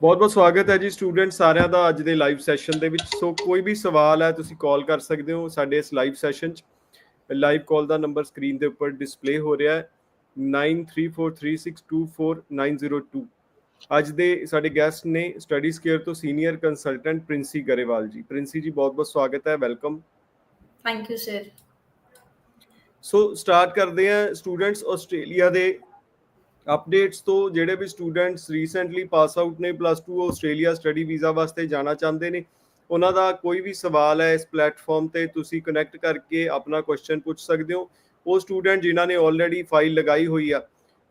ਬਹੁਤ-ਬਹੁਤ ਸਵਾਗਤ ਹੈ ਜੀ ਸਟੂਡੈਂਟ ਸਾਰਿਆਂ ਦਾ ਅੱਜ ਦੇ ਲਾਈਵ ਸੈਸ਼ਨ ਦੇ ਵਿੱਚ। ਸੋ ਕੋਈ ਵੀ ਸਵਾਲ ਹੈ ਤੁਸੀਂ ਕਾਲ ਕਰ ਸਕਦੇ ਹੋ ਸਾਡੇ ਇਸ ਲਾਈਵ ਸੈਸ਼ਨ 'ਚ। ਲਾਈਵ ਕਾਲ ਦਾ ਨੰਬਰ ਸਕਰੀਨ ਦੇ ਉੱਪਰ ਡਿਸਪਲੇ ਹੋ ਰਿਹਾ ਹੈ। 9343624902 ਅੱਜ ਦੇ ਸਾਡੇ ਗੈਸਟ ਨੇ ਸਟੱਡੀ ਸਕੇਅਰ ਤੋਂ ਸੀਨੀਅਰ ਕੰਸਲਟੈਂਟ ਪ੍ਰਿੰਸੀ ਗਰੇਵਾਲ ਜੀ। ਪ੍ਰਿੰਸੀ ਜੀ ਬਹੁਤ-ਬਹੁਤ ਸਵਾਗਤ ਹੈ welcome. Thank you sir so start ਕਰਦੇ ਹਾਂ ਸਟੂਡੈਂਟਸ ਆਸਟ੍ਰੇਲੀਆ ਦੇ ਅਪਡੇਟਸ ਤੋਂ ਜਿਹੜੇ ਵੀ ਸਟੂਡੈਂਟਸ ਰੀਸੈਂਟਲੀ ਪਾਸ ਆਊਟ ਨੇ ਪਲੱਸ 2 ਆਸਟ੍ਰੇਲੀਆ ਸਟੱਡੀ ਵੀਜ਼ਾ ਵਾਸਤੇ ਜਾਣਾ ਚਾਹੁੰਦੇ ਨੇ, ਉਹਨਾਂ ਦਾ ਕੋਈ ਵੀ ਸਵਾਲ ਹੈ ਇਸ ਪਲੇਟਫਾਰਮ ਤੇ, ਤੁਸੀਂ ਕਨੈਕਟ ਕਰਕੇ ਆਪਣਾ ਕੁਐਸਚਨ ਪੁੱਛ ਸਕਦੇ ਹੋ। ਉਹ ਸਟੂਡੈਂਟ ਜਿਨ੍ਹਾਂ ਨੇ ਆਲਰੇਡੀ ਫਾਈਲ ਲਗਾਈ ਹੋਈ ਆ,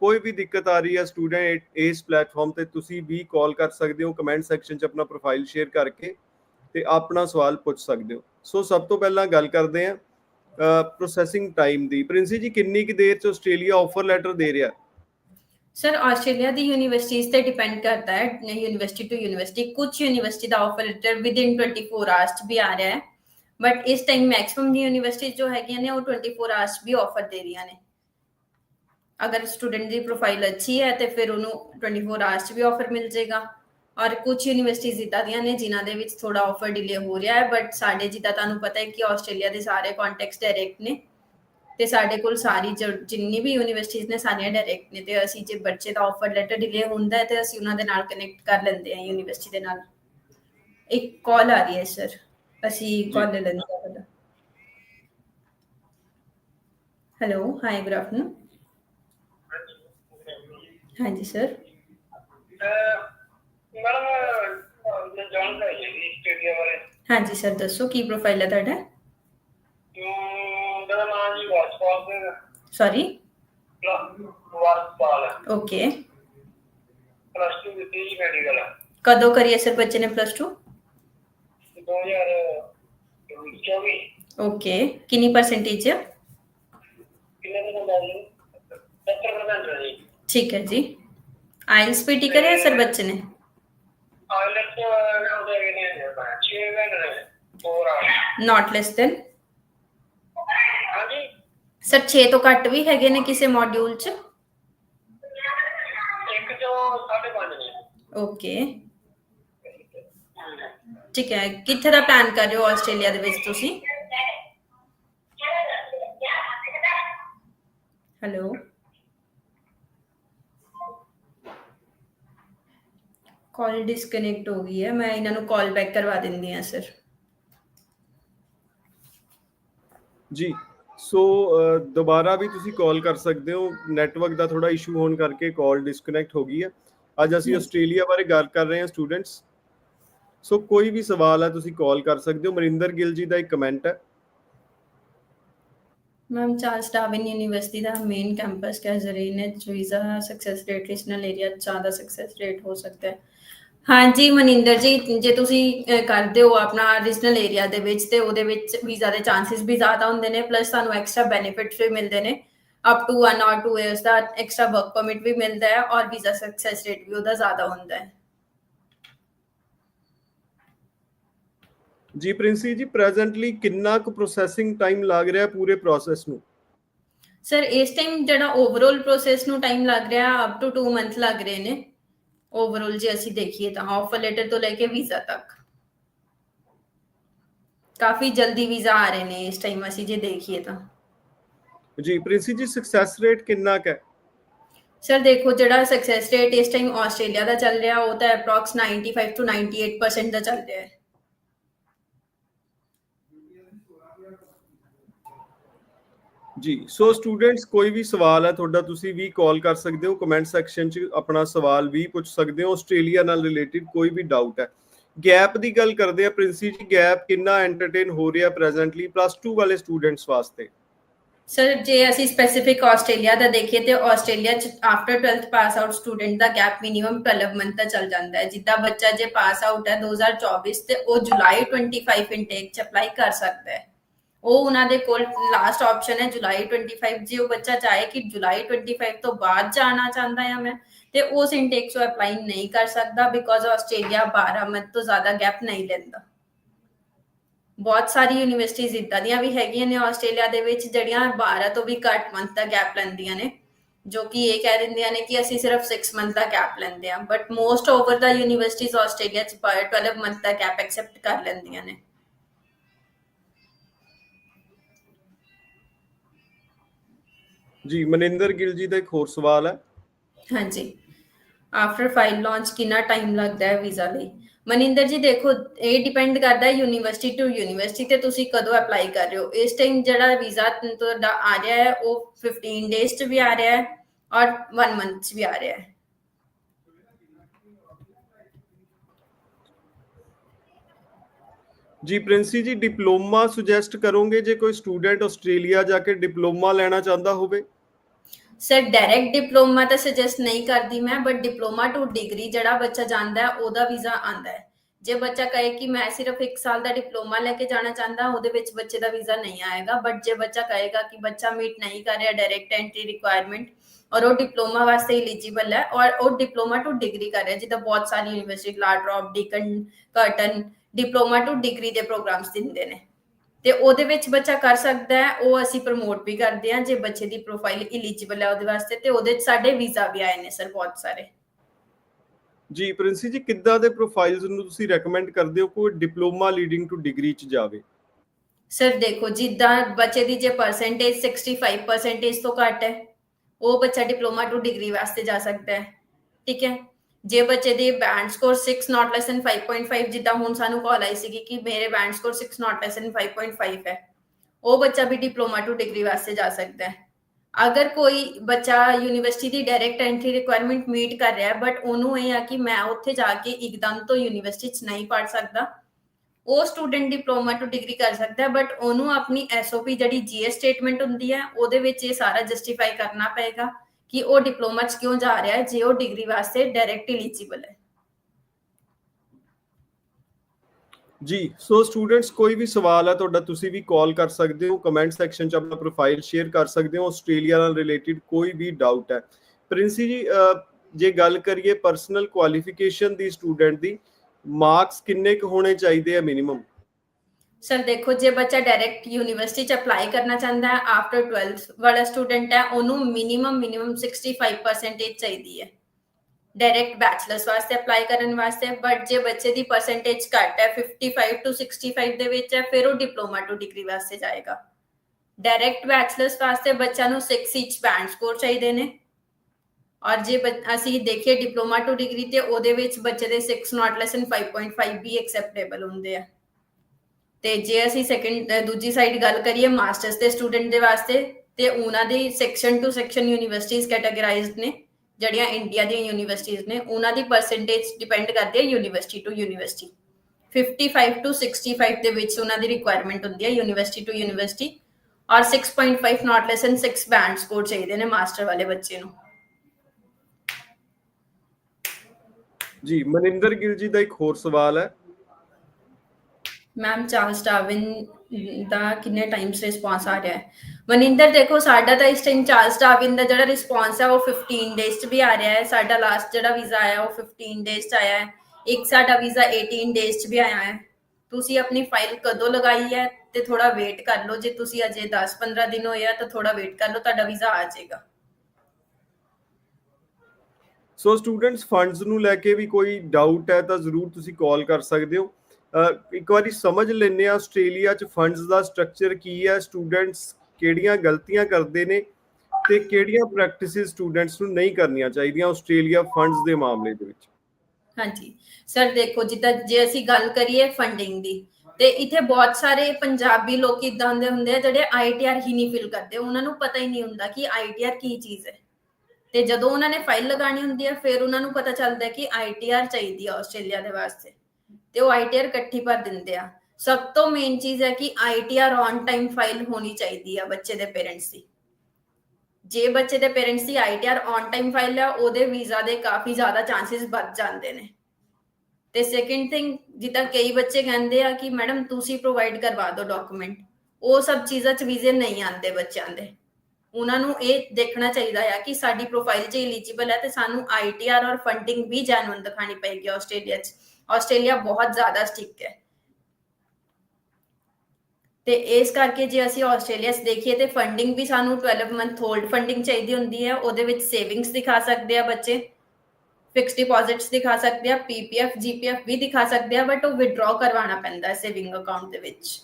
ਕੋਈ ਵੀ ਦਿੱਕਤ ਆ ਰਹੀ ਹੈ ਸਟੂਡੈਂਟ ਇਸ ਪਲੇਟਫਾਰਮ ਤੇ ਤੁਸੀਂ ਵੀ ਕਾਲ ਕਰ ਸਕਦੇ ਹੋ ਕਮੈਂਟ ਸੈਕਸ਼ਨ 'ਚ ਆਪਣਾ ਪ੍ਰੋਫਾਈਲ ਸ਼ੇਅਰ ਕਰਕੇ ਤੇ ਆਪਣਾ ਸਵਾਲ ਪੁੱਛ ਸਕਦੇ ਹੋ। ਸੋ ਸਭ ਤੋਂ ਪਹਿਲਾਂ ਗੱਲ ਕਰਦੇ ਹਾਂ ਪ੍ਰੋਸੈਸਿੰਗ ਟਾਈਮ ਦੀ। ਪ੍ਰਿੰਸੀ ਜੀ, ਕਿੰਨੀ ਕਿ ਦੇਰ 'ਚ ਆਸਟ੍ਰੇਲੀਆ ਆਫਰ ਲੈਟਰ ਦੇ ਰਿਹਾ? ਸਰ ਆਸਟ੍ਰੇਲੀਆ ਦੀ ਯੂਨੀਵਰਸਿਟੀਜ਼ ਤੇ ਡਿਪੈਂਡ ਕਰਦਾ ਹੈ ਯੂਨੀਵਰਸਿਟੀ ਟੂ ਯੂਨੀਵਰਸਿਟੀ ਕੁਝ ਯੂਨੀਵਰਸਿਟੀ ਦਾ ਆਫਰ ਲੈਟਰ ਵਿਦਿਨ 24 ਆਵਰਸ ਚ ਵੀ ਆ ਰਿਹਾ ਹੈ। ਬਟ ਇਸ ਟਾਈਮ ਮੈਕਸਿਮਮ ਦੀ ਯੂਨੀਵਰਸਿਟੀ ਜੋ ਹੈਗੀਆਂ ਨੇ, ਉਹ 24 ਆਵਰਸ ਵੀ ਆਫਰ ਦੇ ਰਹੀਆਂ ਨੇ। ਅਗਰ ਸਟੂਡੈਂਟ ਦੀ ਪ੍ਰੋਫਾਈਲ ਅੱਛੀ ਹੈ, ਤੇ ਫਿਰ ਉਹਨੂੰ 24 ਆਵਰਸ ਚ ਵੀ ਆਫਰ ਮਿਲ ਜਾਏਗਾ। ਔਰ ਕੁਝ ਯੂਨੀਵਰਸਿਟੀਜ਼ ਇਦਾਂ ਦੀਆਂ ਨੇ, ਜਿਨ੍ਹਾਂ ਦੇ ਵਿੱਚ ਥੋੜਾ ਆਫਰ ਡਿਲੇ ਹੋ ਰਿਹਾ ਹੈ ਬਟ ਸਾਡੇ ਜਿੱਦਾਂ ਤੁਹਾਨੂੰ ਪਤਾ ਹੈ ਕਿ ਆਸਟ੍ਰੇਲੀਆ ਦੇ ਸਾਰੇ ਕੰਟੈਕਟਸ ਡਾਇਰੈਕਟ ਨੇ। ਤੇ ਸਾਡੇ ਕੋਲ ਸਾਰੀ ਜਿੰਨੀ ਵੀ ਯੂਨੀਵਰਸਿਟੀਜ਼ ਨੇ ਸਾਰੀਆਂ ਡਾਇਰੈਕਟ ਨੇ ਤੇ ਅਸੀਂ ਜੇ ਬੱਚੇ ਦਾ ਆਫਰ ਲੈਟਰ ਡਿਲੇ ਹੁੰਦਾ ਹੈ ਤੇ ਅਸੀਂ ਉਹਨਾਂ ਦੇ ਨਾਲ ਕਨੈਕਟ ਕਰ ਲੈਂਦੇ ਹਾਂ ਯੂਨੀਵਰਸਿਟੀ ਦੇ ਨਾਲ। ਇੱਕ ਕਾਲ ਆ ਰਹੀ ਹੈ ਸਰ ਅਸੀਂ ਕਾਲ ਲੈ ਲੈਂਦੇ ਹਾਂ ਹੈਲੋ ਹਾਈ ਗੁੱਡ ਆਫਟਰਨੂਨ ਹਾਂਜੀ ਸਰ ਮੈਡਮ ਮੈਂ ਜਾਣਕਾਰੀ ਸਟੇਡੀਅਮ ਬਾਰੇ। ਹਾਂਜੀ ਸਰ ਦੱਸੋ ਕੀ ਪ੍ਰੋਫਾਈਲ ਹੈ ਤੁਹਾਡਾ? ਹੈ ਓਕੇ ਪਲੱਸ 2 ਦਿੱਤੀ ਜੀ ਮੈਡੀਕਲ ਕਦੋਂ ਕਰੀ ਹੈ ਸਰ ਬੱਚੇ ਨੇ ਪਲੱਸ 2 2024 ਓਕੇ ਕਿੰਨੀ ਪਰਸੈਂਟੇਜ ਹੈ ਕਿੰਨੇ ਦਿਨ ਦਾ ਜੀ 70% ਹੈ ਜੀ। ਠੀਕ ਹੈ ਜੀ ਆਇਲਸ ਪੀਟੀ ਕਰਿਆ ਸਰ ਬੱਚੇ ਨੇ? ਆਇਲਟ ਉਹਦੇ ਨੇ 6 ਮਹੀਨੇ ਨੇ। ਹੋਰ ਆ ਨਾਟ ਲੈਸ ਦੈਨ ਸਰ 6 ਤੋਂ ਘੱਟ ਵੀ ਹੈਗੇ ਨੇ ਕਿਸੇ ਮੋਡਿਊਲ 'ਚ? ਇੱਕ ਤੋਂ 5.5 ਨੇ ਓਕੇ ਠੀਕ ਹੈ। ਕਿੱਥੇ ਦਾ ਪਲਾਨ ਕਰ ਰਹੇ ਹੋ ਆਸਟ੍ਰੇਲੀਆ ਦੇ ਵਿੱਚ ਤੁਸੀਂ? ਹੈਲੋ ਕਾਲ ਡਿਸਕਨੈਕਟ ਹੋ ਗਈ ਹੈ। ਮੈਂ ਇਹਨਾਂ ਨੂੰ ਕਾਲ ਬੈਕ ਕਰਵਾ ਦਿੰਦੀ ਹਾਂ ਸਰ ਜੀ। ਸੋ ਦੁਬਾਰਾ ਵੀ ਤੁਸੀਂ ਕਾਲ ਕਰ ਸਕਦੇ ਹੋ। ਨੈਟਵਰਕ ਦਾ ਥੋੜਾ ਇਸ਼ੂ ਹੋਣ ਕਰਕੇ ਕਾਲ ਡਿਸਕਨੈਕਟ ਹੋ ਗਈ ਹੈ। ਅੱਜ ਅਸੀਂ ਆਸਟ੍ਰੇਲੀਆ ਬਾਰੇ ਗੱਲ ਕਰ ਰਹੇ ਹਾਂ ਸਟੂਡੈਂਟਸ ਸੋ ਕੋਈ ਵੀ ਸਵਾਲ ਹੈ ਤੁਸੀਂ ਕਾਲ ਕਰ ਸਕਦੇ ਹੋ। ਮਰਿੰਦਰ ਗਿੱਲ ਜੀ ਦਾ ਇੱਕ ਕਮੈਂਟ ਹੈ। ਮੈਮ ਚਾਰਲਸ ਡਾਰਵਿਨ ਯੂਨੀਵਰਸਿਟੀ ਦਾ ਮੇਨ ਕੈਂਪਸ ਕੈਜ਼ਰੀਨ ਹੈ visa success rate regional area ਜ਼ਿਆਦਾ ਸਕਸੈਸ ਰੇਟ ਹੋ ਸਕਦਾ ਹੈ। ਹਾਂਜੀ ਮਨਿੰਦਰ ਜੀ ਜੇ ਤੁਸੀਂ ਅਹ, ਕਰਦੇ ਹੋ ਆਪਣਾ ਰੀਜਨਲ ਏਰੀਆ ਦੇ ਵਿੱਚ ਤੇ ਉਹਦੇ ਵਿੱਚ ਵੀਜ਼ਾ ਦੇ ਚਾਂਸਸ ਵੀ ਜ਼ਿਆਦਾ ਹੁੰਦੇ ਨੇ ਪਲੱਸ ਤੁਹਾਨੂੰ ਐਕਸਟਰਾ ਬੈਨੀਫਿਟਸ ਵੀ ਮਿਲਦੇ ਨੇ। ਅਪ ਟੂ 1 অর 2 ਇਅਰਸ ਦਾ ਐਕਸਟਰਾ ਵਰਕ ਪਰਮਿਟ ਵੀ ਮਿਲਦਾ ਹੈ ਔਰ ਵੀਜ਼ਾ ਸਕਸੈਸ ਰੇਟ ਵੀ ਉਹਦਾ ਜ਼ਿਆਦਾ ਹੁੰਦਾ ਹੈ। ਜੀ ਪ੍ਰਿੰਸੀ ਜੀ ਪ੍ਰੈਜ਼ੈਂਟਲੀ ਕਿੰਨਾ ਕੁ ਪ੍ਰੋਸੈਸਿੰਗ ਟਾਈਮ ਲੱਗ ਰਿਹਾ ਪੂਰੇ ਪ੍ਰੋਸੈਸ ਨੂੰ? ਸਰ ਇਸ ਟਾਈਮ ਜਿਹੜਾ ਓਵਰਆਲ ਪ੍ਰੋਸੈਸ ਨੂੰ ਟਾਈਮ ਲੱਗ ਰਿਹਾ ਅਪ ਟੂ 2 ਮੰਥ ਲੱਗ ਰਹੇ ਨੇ। ਓਵਰਆਲ ਜੇ ਅਸੀਂ ਦੇਖੀਏ ਤਾਂ ਆਫਰ ਲੈਟਰ ਤੋਂ ਲੈ ਕੇ ਵੀਜ਼ਾ ਤੱਕ। ਕਾਫੀ ਜਲਦੀ ਵੀਜ਼ਾ ਆ ਰਹੇ ਨੇ ਇਸ ਟਾਈਮ ਅਸੀਂ ਜੇ ਦੇਖੀਏ ਤਾਂ। ਜੀ ਪ੍ਰਿੰਸੀ ਜੀ ਸਕਸੈਸ ਰੇਟ ਕਿੰਨਾ ਕੁ ਹੈ? ਸਰ ਦੇਖੋ ਜਿਹੜਾ ਸਕਸੈਸ ਰੇਟ ਇਸ ਟਾਈਮ ਆਸਟ੍ਰੇਲੀਆ ਦਾ ਚੱਲ ਰਿਹਾ ਉਹ ਤਾਂ ਅਪਰੋਕਸ 95 ਤੋਂ 98% ਦਾ ਚੱਲ ਰਿਹਾ ਹੈ। ਜੀ ਸੋ ਸਟੂਡੈਂਟਸ ਕੋਈ ਵੀ ਸਵਾਲ ਹੈ ਤੁਹਾਡਾ, ਤੁਸੀਂ ਵੀ ਕਾਲ ਕਰ ਸਕਦੇ ਹੋ ਕਮੈਂਟ ਸੈਕਸ਼ਨ 'ਚ ਆਪਣਾ ਸਵਾਲ ਵੀ ਪੁੱਛ ਸਕਦੇ ਹੋ, ਆਸਟ੍ਰੇਲੀਆ ਨਾਲ ਰਿਲੇਟਡ ਕੋਈ ਵੀ ਡਾਊਟ ਹੈ। ਗੈਪ ਦੀ ਗੱਲ ਕਰਦੇ ਆ ਪ੍ਰਿੰਸੀ ਜੀ ਗੈਪ ਕਿੰਨਾ ਐਂਟਰਟੇਨ ਹੋ ਰਿਹਾ ਪ੍ਰੈਜ਼ੈਂਟਲੀ ਪਲੱਸ 2 ਵਾਲੇ ਸਟੂਡੈਂਟਸ ਵਾਸਤੇ? ਸਰ ਜੇ ਅਸੀਂ ਸਪੈਸੀਫਿਕ ਆਸਟ੍ਰੇਲੀਆ ਦਾ ਦੇਖੀਏ ਤੇ ਆਸਟ੍ਰੇਲੀਆ ਚ after 12th pass out student ਦਾ ਗੈਪ ਮਿਨੀਮਮ 12 ਮੰਥ ਦਾ ਚੱਲ ਜਾਂਦਾ ਹੈ। ਜਿੱਦਾਂ ਬੱਚਾ ਜੇ ਪਾਸ ਆਊਟ ਹੈ 2024 ਤੇ ਉਹ ਜੁਲਾਈ 25 ਇਨਟੇਕ ਚ ਅਪਲਾਈ ਕਰ ਸਕਦਾ ਹੈ। ਉਹ ਉਹਨਾਂ ਦੇ ਕੋਲ ਲਾਸਟ ਆਪਸ਼ਨ ਹੈ ਜੁਲਾਈ 25 ਜੇ ਉਹ ਬੱਚਾ ਚਾਹੇ ਕਿ ਜੁਲਾਈ 25 ਤੋਂ ਬਾਅਦ ਜਾਣਾ ਚਾਹੁੰਦਾ ਹੈ ਮੈਂ, ਤੇ ਉਸ ਇਨਟੇਕ ਤੋਂ ਅਪਲਾਈ ਨਹੀਂ ਕਰ ਸਕਦਾ ਬਿਕੋਜ਼ ਆਸਟ੍ਰੇਲੀਆ 12 ਮੰਥ ਤੋਂ ਜ਼ਿਆਦਾ ਗੈਪ ਨਹੀਂ ਲੈਂਦਾ। ਬਹੁਤ ਸਾਰੀ ਯੂਨੀਵਰਸਿਟੀਜ਼ ਇਦਾਂ ਦੀਆਂ ਵੀ ਹੈਗੀਆਂ ਨੇ ਆਸਟ੍ਰੇਲੀਆ ਦੇ ਵਿੱਚ ਜਿਹੜੀਆਂ 12 ਤੋਂ ਵੀ ਘੱਟ ਮੰਥ ਦਾ ਗੈਪ ਲੈਂਦੀਆਂ ਨੇ, ਜੋ ਕਿ ਇਹ ਕਹਿ ਦਿੰਦੀਆਂ ਨੇ ਕਿ ਅਸੀਂ ਸਿਰਫ 6 ਮੰਥ ਦਾ ਗੈਪ ਲੈਂਦੇ ਆ but most of the universities Australia ਚ 12 ਮੰਥ ਦਾ ਗੈਪ ਐਕਸੈਪਟ ਕਰ ਲੈਂਦੀਆਂ ਨੇ। ਜੀ, ਮਨਿੰਦਰ ਗਿੱਲ ਜੀ ਦਾ ਇੱਕ ਹੋਰ ਸਵਾਲ ਹੈ। ਹਾਂਜੀ। ਆਫਟਰ ਫਾਈਲ ਲਾਂਚ ਕਿੰਨਾ ਟਾਈਮ ਲੱਗਦਾ ਹੈ ਵੀਜ਼ਾ ਲਈ? ਮਨਿੰਦਰ ਜੀ, ਦੇਖੋ, ਇਹ ਡਿਪੈਂਡ ਕਰਦਾ ਹੈ ਯੂਨੀਵਰਸਿਟੀ ਟੂ ਯੂਨੀਵਰਸਿਟੀ ਤੇ ਤੁਸੀਂ ਕਦੋਂ ਅਪਲਾਈ ਕਰ ਰਹੇ ਹੋ? ਇਸ ਟਾਈਮ ਜਿਹੜਾ ਵੀਜ਼ਾ ਤੁਹਾਡਾ ਆ ਰਿਹਾ ਹੈ, ਉਹ 15 ਡੇਜ਼ ਚ ਵੀ ਆ ਰਿਹਾ ਹੈ ਔਰ 1 ਮੰਥ ਚ ਵੀ ਆ ਰਿਹਾ ਹੈ। ਜੀ ਪ੍ਰਿੰਸੀ ਜੀ, ਡਿਪਲੋਮਾ ਸੁਜੈਸਟ ਕਰੋਗੇ ਜੇ ਕੋਈ ਸਟੂਡੈਂਟ ਆਸਟ੍ਰੇਲੀਆ ਜਾ ਕੇ ਡਿਪਲੋਮਾ ਲੈਣਾ ਚਾਹੁੰਦਾ ਹੋਵੇ? ਸਰ ਡਾਇਰੈਕਟ ਡਿਪਲੋਮਾ ਤਾਂ ਸੁਜੈਸਟ ਨਹੀਂ ਕਰਦੀ ਮੈਂ ਬਟ ਡਿਪਲੋਮਾ ਟੂ ਡਿਗਰੀ ਜਿਹੜਾ ਬੱਚਾ ਜਾਂਦਾ ਹੈ, ਉਹਦਾ ਵੀਜ਼ਾ ਆਂਦਾ ਹੈ। ਜੇ ਬੱਚਾ ਕਹੇ ਕਿ ਮੈਂ ਸਿਰਫ 1 ਸਾਲ ਦਾ ਡਿਪਲੋਮਾ ਲੈ ਕੇ ਜਾਣਾ ਚਾਹੁੰਦਾ, ਉਹਦੇ ਵਿੱਚ ਬੱਚੇ ਦਾ ਵੀਜ਼ਾ ਨਹੀਂ ਆਏਗਾ। ਬਟ ਜੇ ਬੱਚਾ ਕਹੇਗਾ ਕਿ ਬੱਚਾ ਮੀਟ ਨਹੀਂ ਕਰ ਰਿਹਾ ਡਾਇਰੈਕਟ ਐਂਟਰੀ ਰਿਕੁਆਇਰਮੈਂਟ ਔਰ ਉਹ ਡਿਪਲੋਮਾ ਵਾਸਤੇ ਐਲੀਜੀਬਲ ਹੈ, ਔਰ ਉਹ ਡਿਪਲੋਮਾ ਟੂ ਡਿਗਰੀ ਕਰ ਰਿਹਾ, ਜਿੱਦਾਂ ਬਹੁਤ ਸਾਰੀ university La Trobe Deakin Curtin diploma to degree ਦੇ ਪ੍ਰੋਗਰਾਮਸ ਦਿੰਦੇ ਨੇ। ਤੇ ਉਹਦੇ ਵਿੱਚ ਬੱਚਾ ਕਰ ਸਕਦਾ ਹੈ ਉਹ ਅਸੀਂ ਪ੍ਰਮੋਟ ਵੀ ਕਰਦੇ ਹਾਂ ਜੇ ਬੱਚੇ ਦੀ ਪ੍ਰੋਫਾਈਲ ਐਲੀਜੀਬਲ ਹੈ ਉਹਦੇ ਵਾਸਤੇ ਤੇ ਉਹਦੇ 'ਚ ਸਾਡੇ ਵੀਜ਼ਾ ਵੀ ਆਏ ਨੇ ਸਰ ਬਹੁਤ ਸਾਰੇ। ਜੀ ਪ੍ਰਿੰਸੀ ਜੀ ਕਿੱਦਾਂ ਦੇ ਪ੍ਰੋਫਾਈਲਸ ਨੂੰ ਤੁਸੀਂ ਰეკਮੈਂਡ ਕਰਦੇ ਹੋ ਕੋਈ ਡਿਪਲੋਮਾ ਲੀਡਿੰਗ ਟੂ ਡਿਗਰੀ ਚ ਜਾਵੇ? ਸਰ ਦੇਖੋ ਜਿੱਦਾਂ ਬੱਚੇ ਦੀ ਜੇ ਪਰਸੈਂਟੇਜ 65% ਤੋਂ ਘੱਟ ਹੈ ਉਹ ਬੱਚਾ ਡਿਪਲੋਮਾ ਟੂ ਡਿਗਰੀ ਵਾਸਤੇ ਜਾ ਸਕਦਾ ਹੈ ਠੀਕ ਹੈ? ਜੇ ਬੱਚੇ ਦੇ band score 6 not less than 5.5 ਜਿੱਦਾਂ ਹੁਣ ਸਾਨੂੰ ਕਾਲ ਆਈ ਸੀਗੀ ਕਿ ਮੇਰੇ band score 6 not less than 5.5 ਹੈ, ਉਹ ਬੱਚਾ ਵੀ ਡਿਪਲੋਮਾ ਟੂ ਡਿਗਰੀ ਵਾਸਤੇ ਜਾ ਸਕਦਾ ਹੈ। ਅਗਰ ਕੋਈ ਬੱਚਾ ਯੂਨੀਵਰਸਿਟੀ ਦੀ ਡਾਇਰੈਕਟ ਐਂਟਰੀ ਰਿਕੁਆਇਰਮੈਂਟ ਮੀਟ ਕਰ ਰਿਹਾ ਬਟ ਉਹਨੂੰ ਇਹ ਆ ਕਿ ਮੈਂ ਉੱਥੇ ਜਾ ਕੇ ਇੱਕਦਮ ਤੋਂ ਯੂਨੀਵਰਸਿਟੀ 'ਚ ਨਹੀਂ ਪੜ ਸਕਦਾ, ਉਹ ਸਟੂਡੈਂਟ ਡਿਪਲੋਮਾ ਟੂ ਡਿਗਰੀ ਕਰ ਸਕਦਾ ਹੈ ਬਟ ਉਹਨੂੰ ਆਪਣੀ ਐਸਓਪੀ ਜਿਹੜੀ ਜੀਐਸ ਸਟੇਟਮੈਂਟ ਹੁੰਦੀ ਹੈ, ਉਹਦੇ ਵਿੱਚ ਇਹ ਸਾਰਾ ਜਸਟੀਫਾਈ ਕਰਨਾ ਪਏਗਾ। ਕਿ ਉਹ ਡਿਪਲੋਮਾ 'ਚ ਕਿਉਂ ਜਾ ਰਿਹਾ ਹੈ, ਜੇ ਉਹ ਡਿਗਰੀ ਵਾਸਤੇ ਡਾਇਰੈਕਟ ਐਲੀਜੀਬਲ ਹੈ? ਜੀ, ਸੋ ਸਟੂਡੈਂਟਸ ਕੋਈ ਵੀ ਸਵਾਲ ਹੈ ਤੁਹਾਡਾ, ਤੁਸੀਂ ਵੀ ਕਾਲ ਕਰ ਸਕਦੇ ਹੋ ਕਮੈਂਟ ਸੈਕਸ਼ਨ 'ਚ ਆਪਣਾ ਪ੍ਰੋਫਾਈਲ ਸ਼ੇਅਰ ਕਰ ਸਕਦੇ ਹੋ, ਆਸਟ੍ਰੇਲੀਆ ਨਾਲ ਰਿਲੇਟਡ ਕੋਈ ਵੀ ਡਾਊਟ ਹੈ। ਪ੍ਰਿੰਸੀ ਜੀ ਜੇ ਗੱਲ ਕਰੀਏ ਪਰਸਨਲ ਕੁਆਲੀਫਿਕੇਸ਼ਨ ਦੀ ਸਟੂਡੈਂਟ ਦੀ ਮਾਰਕਸ ਕਿੰਨੇ ਕੁ ਹੋਣੇ ਚਾਹੀਦੇ ਆ ਮਿਨੀਮਮ ਸਰ ਦੇਖੋ, ਜੇ ਬੱਚਾ ਡਾਇਰੈਕਟ ਯੂਨੀਵਰਸਿਟੀ 'ਚ ਅਪਲਾਈ ਕਰਨਾ ਚਾਹੁੰਦਾ ਹੈ ਆਫਟਰ 12th ਵਾਲਾ ਸਟੂਡੈਂਟ ਹੈ, ਉਹਨੂੰ ਮਿਨੀਮਮ ਮਿਨੀਮਮ 65% ਚਾਹੀਦੀ ਹੈ। ਡਾਇਰੈਕਟ ਬੈਚਲਰਸ ਵਾਸਤੇ ਅਪਲਾਈ ਕਰਨ ਵਾਸਤੇ ਬਟ ਜੇ ਬੱਚੇ ਦੀ ਪਰਸੈਂਟੇਜ ਘੱਟ ਹੈ 55 ਟੂ 65 ਦੇ ਵਿੱਚ ਹੈ, ਫਿਰ ਉਹ ਡਿਪਲੋਮਾ ਟੂ ਡਿਗਰੀ ਵਾਸਤੇ ਜਾਏਗਾ। ਡਾਇਰੈਕਟ ਬੈਚਲਰਸ ਵਾਸਤੇ ਬੱਚਾ ਨੂੰ 6 ਇੰਚ ਬੈਂਡ ਸਕੋਰ ਚਾਹੀਦੇ ਨੇ। ਔਰ ਜੇ ਬੱਚ- ਅਸੀਂ ਦੇਖੀਏ ਡਿਪਲੋਮਾ ਟੂ ਡਿਗਰੀ ਤੇ ਉਹਦੇ ਵਿੱਚ ਬੱਚੇ ਦੇ 6 not less than 5.5 we acceptable ਹੁੰਦੇ ਆ। ਤੇ ਜੇ ਅਸੀਂ ਸੈਕੰਡ ਦੂਜੀ ਸਾਈਡ ਗੱਲ ਕਰੀਏ ਮਾਸਟਰਸ ਦੇ ਸਟੂਡੈਂਟ ਦੇ ਵਾਸਤੇ, ਤੇ ਉਹਨਾਂ ਦੀ section to section universities categorised ਨੇ, ਜਿਹੜੀਆਂ ਇੰਡੀਆ ਦੀਆਂ ਯੂਨੀਵਰਸਿਟੀਜ਼ ਨੇ, ਉਹਨਾਂ ਦੀ ਪਰਸੈਂਟੇਜ ਡਿਪੈਂਡ ਕਰਦੀ ਹੈ ਯੂਨੀਵਰਸਿਟੀ ਟੂ ਯੂਨੀਵਰਸਿਟੀ 55 ਟੂ 65 ਦੇ ਵਿੱਚ ਉਹਨਾਂ ਦੀ ਰਿਕੁਆਇਰਮੈਂਟ ਹੁੰਦੀ ਹੈ ਯੂਨੀਵਰਸਿਟੀ ਟੂ ਯੂਨੀਵਰਸਿਟੀ ਔਰ 6.5 not less than 6 band score ਚਾਹੀਦੇ ਨੇ ਮਾਸਟਰ ਵਾਲੇ ਬੱਚੇ ਨੂੰ। ਜੀ, ਮਨਿੰਦਰ ਗਿੱਲ ਜੀ ਦਾ ਇੱਕ ਹੋਰ ਸਵਾਲ ਹੈ। ਮੈਮ ਚਾਰਲਸ ਡਾਰਵਿਨ ਦਾ ਕਿੰਨੇ ਟਾਈਮਸ ਰਿਸਪੌਂਸ ਆ ਰਿਹਾ ਹੈ? ਮਨਿੰਦਰ, ਦੇਖੋ, ਸਾਡਾ ਤਾਂ ਇਸ ਟਾਈਮ ਚਾਰਲਸ ਡਾਰਵਿਨ ਦਾ ਜਿਹੜਾ ਰਿਸਪੌਂਸ ਹੈ ਉਹ 15 ਡੇਜ਼ 'ਚ ਵੀ ਆ ਰਿਹਾ ਹੈ। ਸਾਡਾ ਲਾਸਟ ਜਿਹੜਾ ਵੀਜ਼ਾ ਆਇਆ, ਉਹ 15 ਡੇਜ਼ 'ਚ ਆਇਆ ਹੈ। ਇੱਕ ਸਾਡਾ ਵੀਜ਼ਾ 18 ਡੇਜ਼ 'ਚ ਵੀ ਆਇਆ ਹੈ। ਤੁਸੀਂ ਆਪਣੀ ਫਾਈਲ ਕਦੋਂ ਲਗਾਈ ਹੈ ਤੇ ਥੋੜਾ ਵੇਟ ਕਰ ਲਓ। ਜੇ ਤੁਸੀਂ ਅਜੇ 10-15 ਦਿਨ ਹੋਏ ਆ, ਤਾਂ ਥੋੜਾ ਵੇਟ ਕਰ ਲਓ, ਤੁਹਾਡਾ ਵੀਜ਼ਾ ਆ ਜਾਏਗਾ। ਸੋ ਸਟੂਡੈਂਟਸ ਫੰਡਸ ਨੂੰ ਲੈ ਕੇ ਵੀ ਕੋਈ ਡਾਊਟ ਹੈ, ਤਾਂ ਜ਼ਰੂਰ ਤੁਸੀਂ ਕਾਲ ਕਰ ਸਕਦੇ ਹੋ। ਅਹ ਇੱਕ ਵਾਰੀ ਸਮਝ ਲੈਂਦੇ ਆ ਆਸਟ੍ਰੇਲੀਆ 'ਚ ਫੰਡਸ ਦਾ ਸਟਰਕਚਰ ਕੀ ਹੈ ਸਟੂਡੈਂਟਸ ਕਿਹੜੀਆਂ ਗਲਤੀਆਂ ਕਰਦੇ ਨੇ ਤੇ ਕਿਹੜੀਆਂ ਪ੍ਰੈਕਟਿਸਿਸ ਸਟੂਡੈਂਟਸ ਨੂੰ ਨਹੀਂ ਕਰਨੀਆਂ ਚਾਹੀਦੀਆਂ ਆਸਟ੍ਰੇਲੀਆ ਫੰਡਸ ਦੇ ਮਾਮਲੇ ਦੇ ਵਿੱਚ। ਹਾਂਜੀ। ਸਰ ਦੇਖੋ, ਜਿੱਦਾਂ ਜੇ ਅਸੀਂ ਗੱਲ ਕਰੀਏ ਫੰਡਿੰਗ ਦੀ, ਤੇ ਇੱਥੇ ਬਹੁਤ ਸਾਰੇ ਪੰਜਾਬੀ ਲੋਕ ਇਦਾਂ ਦੇ ਹੁੰਦੇ ਆ ਜਿਹੜੇ ਆਈਟੀਆਰ ਹੀ ਨਹੀਂ ਫਿਲ ਕਰਦੇ। ਉਹਨਾਂ ਨੂੰ ਪਤਾ ਹੀ ਨਹੀਂ ਹੁੰਦਾ ਕਿ ਆਈਟੀਆਰ ਕੀ ਚੀਜ਼ ਹੈ। ਤੇ ਜਦੋਂ ਉਹਨਾਂ ਨੇ ਫਾਈਲ ਲਗਾਣੀ ਹੁੰਦੀ ਹੈ, ਫਿਰ ਉਹਨਾਂ ਨੂੰ ਪਤਾ ਚੱਲਦਾ ਹੈ ਕਿ ਆਈਟੀਆਰ ਚਾਹੀਦੀ ਹੈ ਆਸਟ੍ਰੇਲੀਆ ਦੇ ਵਾਸਤੇ। ਤੇ ਉਹ ਆਈਟੀਆਰ ਇਕੱਠੀ ਭਰ ਦਿੰਦੇ ਆ। ਸਭ ਤੋਂ ਮੇਨ ਚੀਜ਼ ਹੈ ਕਿ ਆਈਟੀਆਰ ਔਨ ਟਾਈਮ ਫਾਈਲ ਹੋਣੀ ਚਾਹੀਦੀ ਆ ਬੱਚੇ ਦੇ ਪੇਰੈਂਟਸ ਦੀ। ਜੇ ਬੱਚੇ ਦੇ ਪੇਰੈਂਟਸ ਦੀ ਆਈਟੀਆਰ ਔਨ ਟਾਈਮ ਫਾਈਲ ਹੈ ਉਹਦੇ ਵੀਜ਼ਾ ਦੇ ਕਾਫੀ ਜ਼ਿਆਦਾ ਚਾਂਸਸ ਵੱਧ ਜਾਂਦੇ ਨੇ। ਤੇ ਸੈਕਿੰਡ ਥਿੰਗ ਜਿੱਦਾਂ ਕਈ ਬੱਚੇ ਕਹਿੰਦੇ ਆ ਕਿ ਮੈਡਮ ਤੁਸੀਂ ਪ੍ਰੋਵਾਈਡ ਕਰਵਾ ਦਿਓ ਡਾਕੂਮੈਂਟ ਉਹ ਸਭ ਚੀਜ਼ਾਂ 'ਚ ਵੀਜ਼ੇ ਨਹੀਂ ਆਉਂਦੇ ਬੱਚਿਆਂ ਦੇ। ਉਹਨਾਂ ਨੂੰ ਇਹ ਦੇਖਣਾ ਚਾਹੀਦਾ ਹੈ ਕਿ ਸਾਡੀ ਪ੍ਰੋਫਾਈਲ 'ਚ ਐਲੀਜੀਬਲ ਹੈ ਤੇ ਸਾਨੂੰ ਆਈਟੀਆਰ ਔਰ ਫੰਡਿੰਗ ਵੀ ਜੈਨੂਨ ਦਿਖਾਣੀ ਪਏਗੀ ਆਸਟ੍ਰੇਲੀਆ 'ਚ। ਆਸਟ੍ਰੇਲੀਆ ਬਹੁਤ ਜ਼ਿਆਦਾ ਸਟ੍ਰਿਕਟ ਹੈ। ਤੇ ਇਸ ਕਰਕੇ ਜੇ ਅਸੀਂ ਆਸਟ੍ਰੇਲੀਆ 'ਚ ਦੇਖੀਏ ਤੇ ਫੰਡਿੰਗ ਵੀ ਸਾਨੂੰ 12 ਮੰਥ ਹੋਲਡ ਫੰਡਿੰਗ ਚਾਹੀਦੀ ਹੁੰਦੀ ਹੈ। ਉਹਦੇ ਵਿੱਚ ਸੇਵਿੰਗਸ ਦਿਖਾ ਸਕਦੇ ਆ ਬੱਚੇ ਫਿਕਸ ਡਿਪੋਜ਼ਿਟਸ ਦਿਖਾ ਸਕਦੇ ਆ ਪੀਪੀਐਫ ਜੀਪੀਐਫ ਵੀ ਦਿਖਾ ਸਕਦੇ ਆ ਬਟ ਉਹ ਵਿਡਰਾਅ ਕਰਵਾਉਣਾ ਪੈਂਦਾ ਹੈ ਸੇਵਿੰਗ ਅਕਾਊਂਟ ਦੇ ਵਿੱਚ।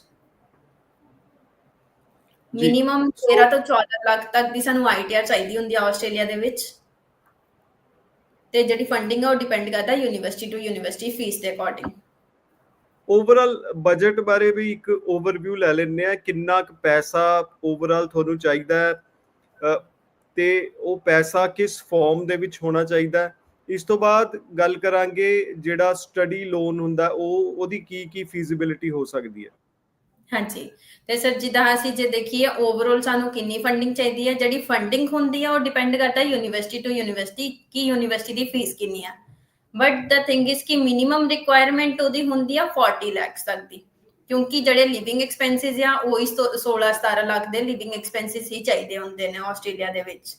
ਮਿਨੀਮਮ 13 ਤੋਂ 14 ਲੱਖ ਤੱਕ ਦੀ ਸਾਨੂੰ ਆਈਟੀਆਰ ਚਾਹੀਦੀ ਹੁੰਦੀ ਆ ਆਸਟ੍ਰੇਲੀਆ ਦੇ ਵਿੱਚ। ਤੇ ਜਿਹੜੀ ਫੰਡਿੰਗ ਹੈ ਉਹ ਡਿਪੈਂਡ ਕਰਦਾ ਯੂਨੀਵਰਸਿਟੀ ਟੂ ਯੂਨੀਵਰਸਿਟੀ ਫੀਸ ਦੇ ਅਕੋਰਡਿੰਗ ਓਵਰਆਲ ਬਜਟ ਬਾਰੇ ਵੀ ਇੱਕ ਓਵਰਵਿਊ ਲੈ ਲੈਂਦੇ ਆ ਕਿੰਨਾ ਕੁ ਪੈਸਾ ਓਵਰਆਲ ਤੁਹਾਨੂੰ ਚਾਹੀਦਾ ਹੈ ਤੇ ਉਹ ਪੈਸਾ ਕਿਸ ਫਾਰਮ ਦੇ ਵਿੱਚ ਹੋਣਾ ਚਾਹੀਦਾ ਇਸ ਤੋਂ ਬਾਅਦ ਗੱਲ ਕਰਾਂਗੇ ਜਿਹੜਾ ਸਟੱਡੀ ਲੋਨ ਹੁੰਦਾ, ਉਹ, ਉਹਦੀ ਕੀ ਕੀ ਫੀਜ਼ੀਬਿਲਿਟੀ ਹੋ ਸਕਦੀ ਹੈ। ਹਾਂਜੀ। ਤੇ ਸਰ, ਜਿੱਦਾਂ ਅਸੀਂ ਜੇ ਦੇਖੀਏ ਓਵਰਆਲ ਸਾਨੂੰ ਕਿੰਨੀ ਫੰਡਿੰਗ ਚਾਹੀਦੀ ਹੈ? ਜਿਹੜੀ ਫੰਡਿੰਗ ਹੁੰਦੀ ਹੈ, ਉਹ ਡਿਪੈਂਡ ਕਰਦਾ ਯੂਨੀਵਰਸਿਟੀ ਟੂ ਯੂਨੀਵਰਸਿਟੀ ਕਿ ਯੂਨੀਵਰਸਿਟੀ ਦੀ ਫੀਸ ਕਿੰਨੀ ਆ। ਬਟ ਦਾ ਥਿੰਗ ਇਜ਼ ਕਿ ਮਿਨੀਮਮ ਰਿਕੁਆਇਰਮੈਂਟ ਉਹਦੀ ਹੁੰਦੀ ਆ 40 ਲੱਖ ਤੱਕ ਦੀ। ਕਿਉਂਕਿ ਜਿਹੜੇ ਲਿਵਿੰਗ ਐਕਸਪੈਂਸਿਸ ਆ, ਉਹ ਇਸ ਤੋਂ 16 17 ਲੱਖ ਦੇ ਲਿਵਿੰਗ ਐਕਸਪੈਂਸਿਸ ਹੀ ਚਾਹੀਦੇ ਹੁੰਦੇ ਨੇ ਆਸਟ੍ਰੇਲੀਆ ਦੇ ਵਿੱਚ।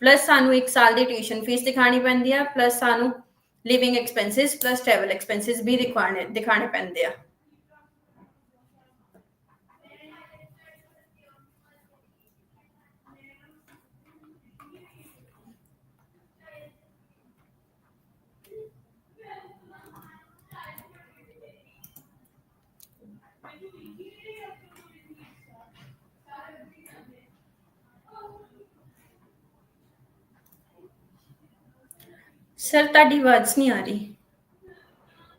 ਪਲੱਸ ਸਾਨੂੰ 1 ਸਾਲ ਦੀ ਟਿਊਸ਼ਨ ਫੀਸ ਦਿਖਾਣੀ ਪੈਂਦੀ ਆ ਪਲੱਸ ਸਾਨੂੰ living expenses plus travel expenses ਵੀ ਦਿਖਾਣੇ ਦਿਖਾਣੇ ਪੈਂਦੇ ਆ। ਸਰ ਤੁਹਾਡੀ ਆਵਾਜ਼ ਨਹੀਂ ਆ ਰਹੀ।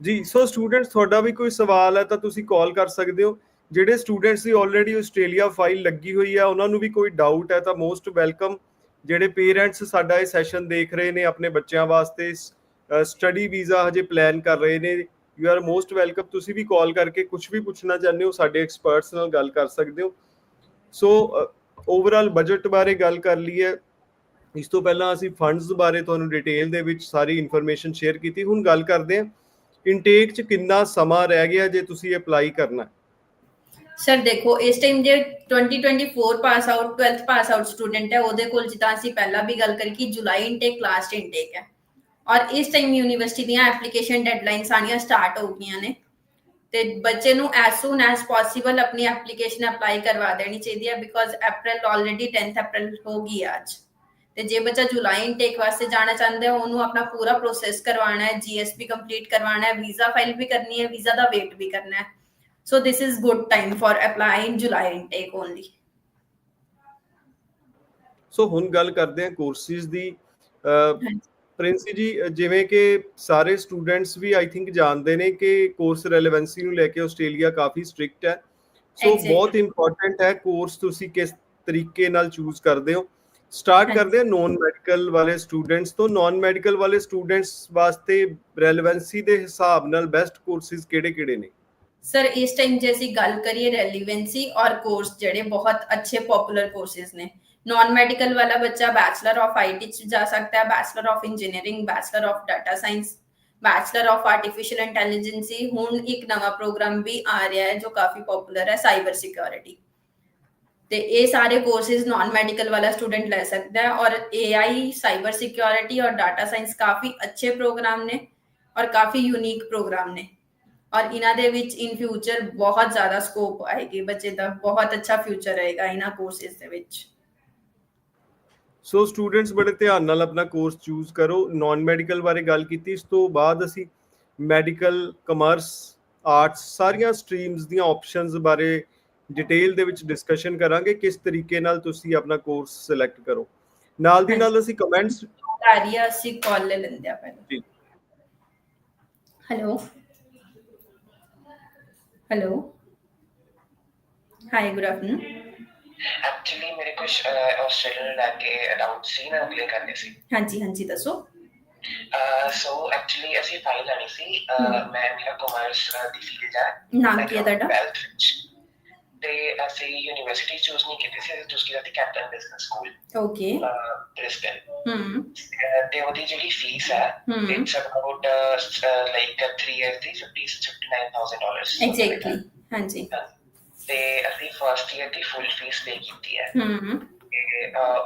ਜੀ ਸੋ ਸਟੂਡੈਂਟਸ ਤੁਹਾਡਾ ਵੀ ਕੋਈ ਸਵਾਲ ਹੈ ਤਾਂ ਤੁਸੀਂ ਕਾਲ ਕਰ ਸਕਦੇ ਹੋ। ਜਿਹੜੇ ਸਟੂਡੈਂਟਸ ਦੀ ਆਲਰੇਡੀ ਆਸਟ੍ਰੇਲੀਆ ਫਾਈਲ ਲੱਗੀ ਹੋਈ ਹੈ, ਉਹਨਾਂ ਨੂੰ ਵੀ ਕੋਈ ਡਾਊਟ ਹੈ ਤਾਂ ਮੋਸਟ ਵੈਲਕਮ ਜਿਹੜੇ ਪੇਰੈਂਟਸ ਸਾਡਾ ਇਹ ਸੈਸ਼ਨ ਦੇਖ ਰਹੇ ਨੇ ਆਪਣੇ ਬੱਚਿਆਂ ਵਾਸਤੇ ਸਟੱਡੀ ਵੀਜ਼ਾ ਹਜੇ ਪਲਾਨ ਕਰ ਰਹੇ ਨੇ। ਯੂ ਆਰ ਮੋਸਟ ਵੈਲਕਮ ਤੁਸੀਂ ਵੀ ਕਾਲ ਕਰਕੇ ਕੁਝ ਵੀ ਪੁੱਛਣਾ ਚਾਹੁੰਦੇ ਹੋ, ਸਾਡੇ ਐਕਸਪਰਟਸ ਨਾਲ ਗੱਲ ਕਰ ਸਕਦੇ ਹੋ। ਸੋ ਓਵਰਆਲ ਬਜਟ ਬਾਰੇ ਗੱਲ ਕਰ ਲਈ ਹੈ ਇਸ ਤੋਂ ਪਹਿਲਾਂ ਅਸੀਂ ਫੰਡਸ ਬਾਰੇ ਤੁਹਾਨੂੰ ਡਿਟੇਲ ਦੇ ਵਿੱਚ ਸਾਰੀ ਇਨਫੋਰਮੇਸ਼ਨ ਸ਼ੇਅਰ ਕੀਤੀ। ਹੁਣ ਗੱਲ ਕਰਦੇ ਹਾਂ ਇਨਟੇਕ ਚ ਕਿੰਨਾ ਸਮਾਂ ਰਹਿ ਗਿਆ ਜੇ ਤੁਸੀਂ ਅਪਲਾਈ ਕਰਨਾ ਹੈ? ਸਰ ਦੇਖੋ, ਇਸ ਟਾਈਮ ਜੇ 2024 pass out 12th pass out student ਹੈ, ਉਹਦੇ ਕੋਲ ਜਿੱਦਾਂ ਅਸੀਂ ਪਹਿਲਾਂ ਵੀ ਗੱਲ ਕਰੀ ਕਿ ਜੁਲਾਈ ਇਨਟੇਕ ਲਾਸਟ ਇਨਟੇਕ ਹੈ। ਔਰ ਇਸ ਟਾਈਮ ਯੂਨੀਵਰਸਿਟੀ ਦੀਆਂ ਐਪਲੀਕੇਸ਼ਨ ਡੈਡਲਾਈਨਸ ਆਣੀਆਂ ਸਟਾਰਟ ਹੋ ਗਈਆਂ ਨੇ। ਤੇ ਬੱਚੇ ਨੂੰ ਐਸ ਸੂਨ ਐਸ ਪੋਸੀਬਲ ਆਪਣੀ ਐਪਲੀਕੇਸ਼ਨ ਅਪਲਾਈ ਕਰਵਾ ਦੇਣੀ ਚਾਹੀਦੀ ਹੈ ਬਿਕੋਜ਼ ਅਪ੍ਰੈਲ ਆਲਰੇਡੀ 10th ਅਪ੍ਰੈਲ ਹੋ ਗਈ ਹੈ ਅੱਜ। ਤੇ ਜੇ ਬੱਚਾ ਜੁਲਾਈ ਇਨਟੇਕ ਵਾਸਤੇ ਜਾਣਾ ਚਾਹੁੰਦਾ ਹੈ ਉਹਨੂੰ ਆਪਣਾ ਪੂਰਾ ਪ੍ਰੋਸੈਸ ਕਰਵਾਉਣਾ ਹੈ ਜੀਐਸਪੀ ਕੰਪਲੀਟ ਕਰਵਾਉਣਾ ਹੈ ਵੀਜ਼ਾ ਫਾਈਲ ਵੀ ਕਰਨੀ ਹੈ ਵੀਜ਼ਾ ਦਾ ਵੇਟ ਵੀ ਕਰਨਾ ਹੈ। So this is good time for applying july intake only ਸੋ ਹੁਣ ਗੱਲ ਕਰਦੇ ਹਾਂ ਕੋਰਸਿਸ ਦੀ। ਪ੍ਰਿੰਸੀ ਜੀ ਜਿਵੇਂ ਕਿ ਸਾਰੇ ਸਟੂਡੈਂਟਸ ਵੀ ਆਈ ਥਿੰਕ ਜਾਣਦੇ ਨੇ ਕਿ ਕੋਰਸ ਰੈਲੇਵੈਂਸੀ ਨੂੰ ਲੈ ਕੇ ਆਸਟ੍ਰੇਲੀਆ ਕਾਫੀ ਸਟ੍ਰਿਕਟ ਹੈ। ਸੋ. ਬਹੁਤ ਇੰਪੋਰਟੈਂਟ ਹੈ ਕੋਰਸ ਤੁਸੀਂ ਕਿਸ ਤਰੀਕੇ ਨਾਲ ਚੂਜ਼ ਕਰਦੇ ਹੋ। ਸਟਾਰਟ। ਕਰਦੇ ਹਾਂ ਨੌਨ ਮੈਡੀਕਲ ਵਾਲੇ ਸਟੂਡੈਂਟਸ ਤੋਂ। ਨੌਨ ਮੈਡੀਕਲ ਵਾਲੇ ਸਟੂਡੈਂਟਸ ਵਾਸਤੇ ਰੈਲੇਵੈਂਸੀ ਦੇ ਹਿਸਾਬ ਨਾਲ ਬੈਸਟ ਕੋਰਸਿਸ ਕਿਹੜੇ-ਕਿਹੜੇ ਨੇ? ਸਰ ਇਸ ਟਾਈਮ ਜੇ ਅਸੀਂ ਗੱਲ ਕਰੀਏ ਰੈਲੀਵੈਂਸੀ ਔਰ ਕੋਰਸ ਜਿਹੜੇ ਬਹੁਤ ਅੱਛੇ ਪਪੂਲਰ ਕੋਰਸਿਸ ਨੇ। ਨਾਨ ਮੈਡੀਕਲ ਵਾਲਾ ਬੱਚਾ ਬੈਚਲਰ ਆਫ ਆਈਟੀ ਚ ਜਾ ਸਕਦਾ ਹੈ bachelor of engineering bachelor of data science bachelor of artificial intelligence ਹੁਣ ਇੱਕ ਨਵਾਂ ਪ੍ਰੋਗਰਾਮ ਵੀ ਆ ਰਿਹਾ ਹੈ ਜੋ ਕਾਫੀ ਪਪੂਲਰ ਹੈ ਸਾਈਬਰ ਸਿਕਿਉਰਿਟੀ ਤੇ ਇਹ ਸਾਰੇ ਕੋਰਸਿਸ ਨਾਨ ਮੈਡੀਕਲ ਵਾਲਾ ਸਟੂਡੈਂਟ ਲੈ ਸਕਦਾ ਹੈ ਔਰ AI ਸਾਈਬਰ ਸਿਕਿਉਰਿਟੀ ਔਰ ਡਾਟਾ ਸਾਇੰਸ ਕਾਫੀ ਅੱਛੇ ਪ੍ਰੋਗਰਾਮ ਨੇ ਔਰ ਕਾਫੀ ਯੂਨੀਕ ਪ੍ਰੋਗਰਾਮ ਨੇ। ਔਰ ਇਹਨਾਂ ਦੇ ਵਿੱਚ ਇਨ ਫਿਊਚਰ ਬਹੁਤ ਜ਼ਿਆਦਾ ਸਕੋਪ ਆਏਗੀ, ਬੱਚੇ ਦਾ ਬਹੁਤ ਅੱਛਾ ਫਿਊਚਰ ਰਹੇਗਾ ਇਹਨਾਂ ਕੋਰਸਿਸ ਦੇ ਵਿੱਚ। ਸੋ ਸਟੂਡੈਂਟਸ ਬੜੇ ਧਿਆਨ ਨਾਲ ਆਪਣਾ ਕੋਰਸ ਚੂਜ਼ ਕਰੋ। ਨਾਨ ਮੈਡੀਕਲ ਬਾਰੇ ਗੱਲ ਕੀਤੀ, ਇਸ ਤੋਂ ਬਾਅਦ ਅਸੀਂ ਮੈਡੀਕਲ ਕਮਰਸ ਆਰਟਸ ਸਾਰੀਆਂ ਸਟਰੀਮਸ ਦੀਆਂ ਆਪਸ਼ਨਸ ਬਾਰੇ ਡਿਟੇਲ ਦੇ ਵਿੱਚ ਡਿਸਕਸ਼ਨ ਕਰਾਂਗੇ ਕਿਸ ਤਰੀਕੇ ਨਾਲ ਤੁਸੀਂ ਆਪਣਾ ਕੋਰਸ ਸਿਲੈਕਟ ਕਰੋ। ਨਾਲ ਦੀ ਨਾਲ ਅਸੀਂ ਕਮੈਂਟਸ ਆ ਰਹੀ ਹੈ ਅਸੀਂ ਕਾਲ ਲੈ ਲੈਂਦੇ ਆ ਪਹਿਲਾਂ। ਜੀ। Hello hello hi good afternoon actually ਮੇਰੇ ਕੁਝ ਆਸਟ੍ਰੇਲੀਆ ਲੈ ਕੇ ਡਾਊਟ ਸੀ ਨਾ ਕਲੀਅਰ ਕਰਨੇ ਸੀ। ਹਾਂਜੀ ਹਾਂਜੀ ਦੱਸੋ। ਸੋ ਐਕਚੁਅਲੀ ਅਸੀਂ ਫਾਈਲ ਲੈਣੀ ਸੀ। ਮੈਂ ਮੇਰਾ ਕਾਮਰਸ ਦੀ ਫੀਲਡ ਹੈ। ਨਾਮ ਕੀ ਹੈ ਤੁਹਾਡਾ? ਟਵੈਲਥ ਵਿੱਚ ਤੇ ਅਸੀਂ ਯੂਨੀਵਰਸਿਟੀ ਚੂਜ਼ ਨਹੀਂ ਕੀਤੀ ਸੀ ਅਸੀਂ ਚੂਜ਼ ਕੀਤਾ ਸੀ Kaplan business school okay Brisbane hmm ਤੇ ਉਹਦੀ ਜਿਹੜੀ ਫੀਸ ਹੈ ਇਟਸ ਅਬਾਊਟ ਲਾਈਕ 3 ਇਅਰਸ ਦੀ 50 59000 ਡਾਲਰਸ ਐਗਜ਼ੈਕਟਲੀ ਹਾਂਜੀ ਤੇ ਅਸੀਂ ਫਰਸਟ ਈਅਰ ਦੀ ਫੁੱਲ ਫੀਸ ਪੇ ਕੀਤੀ ਹੈ ਹਮ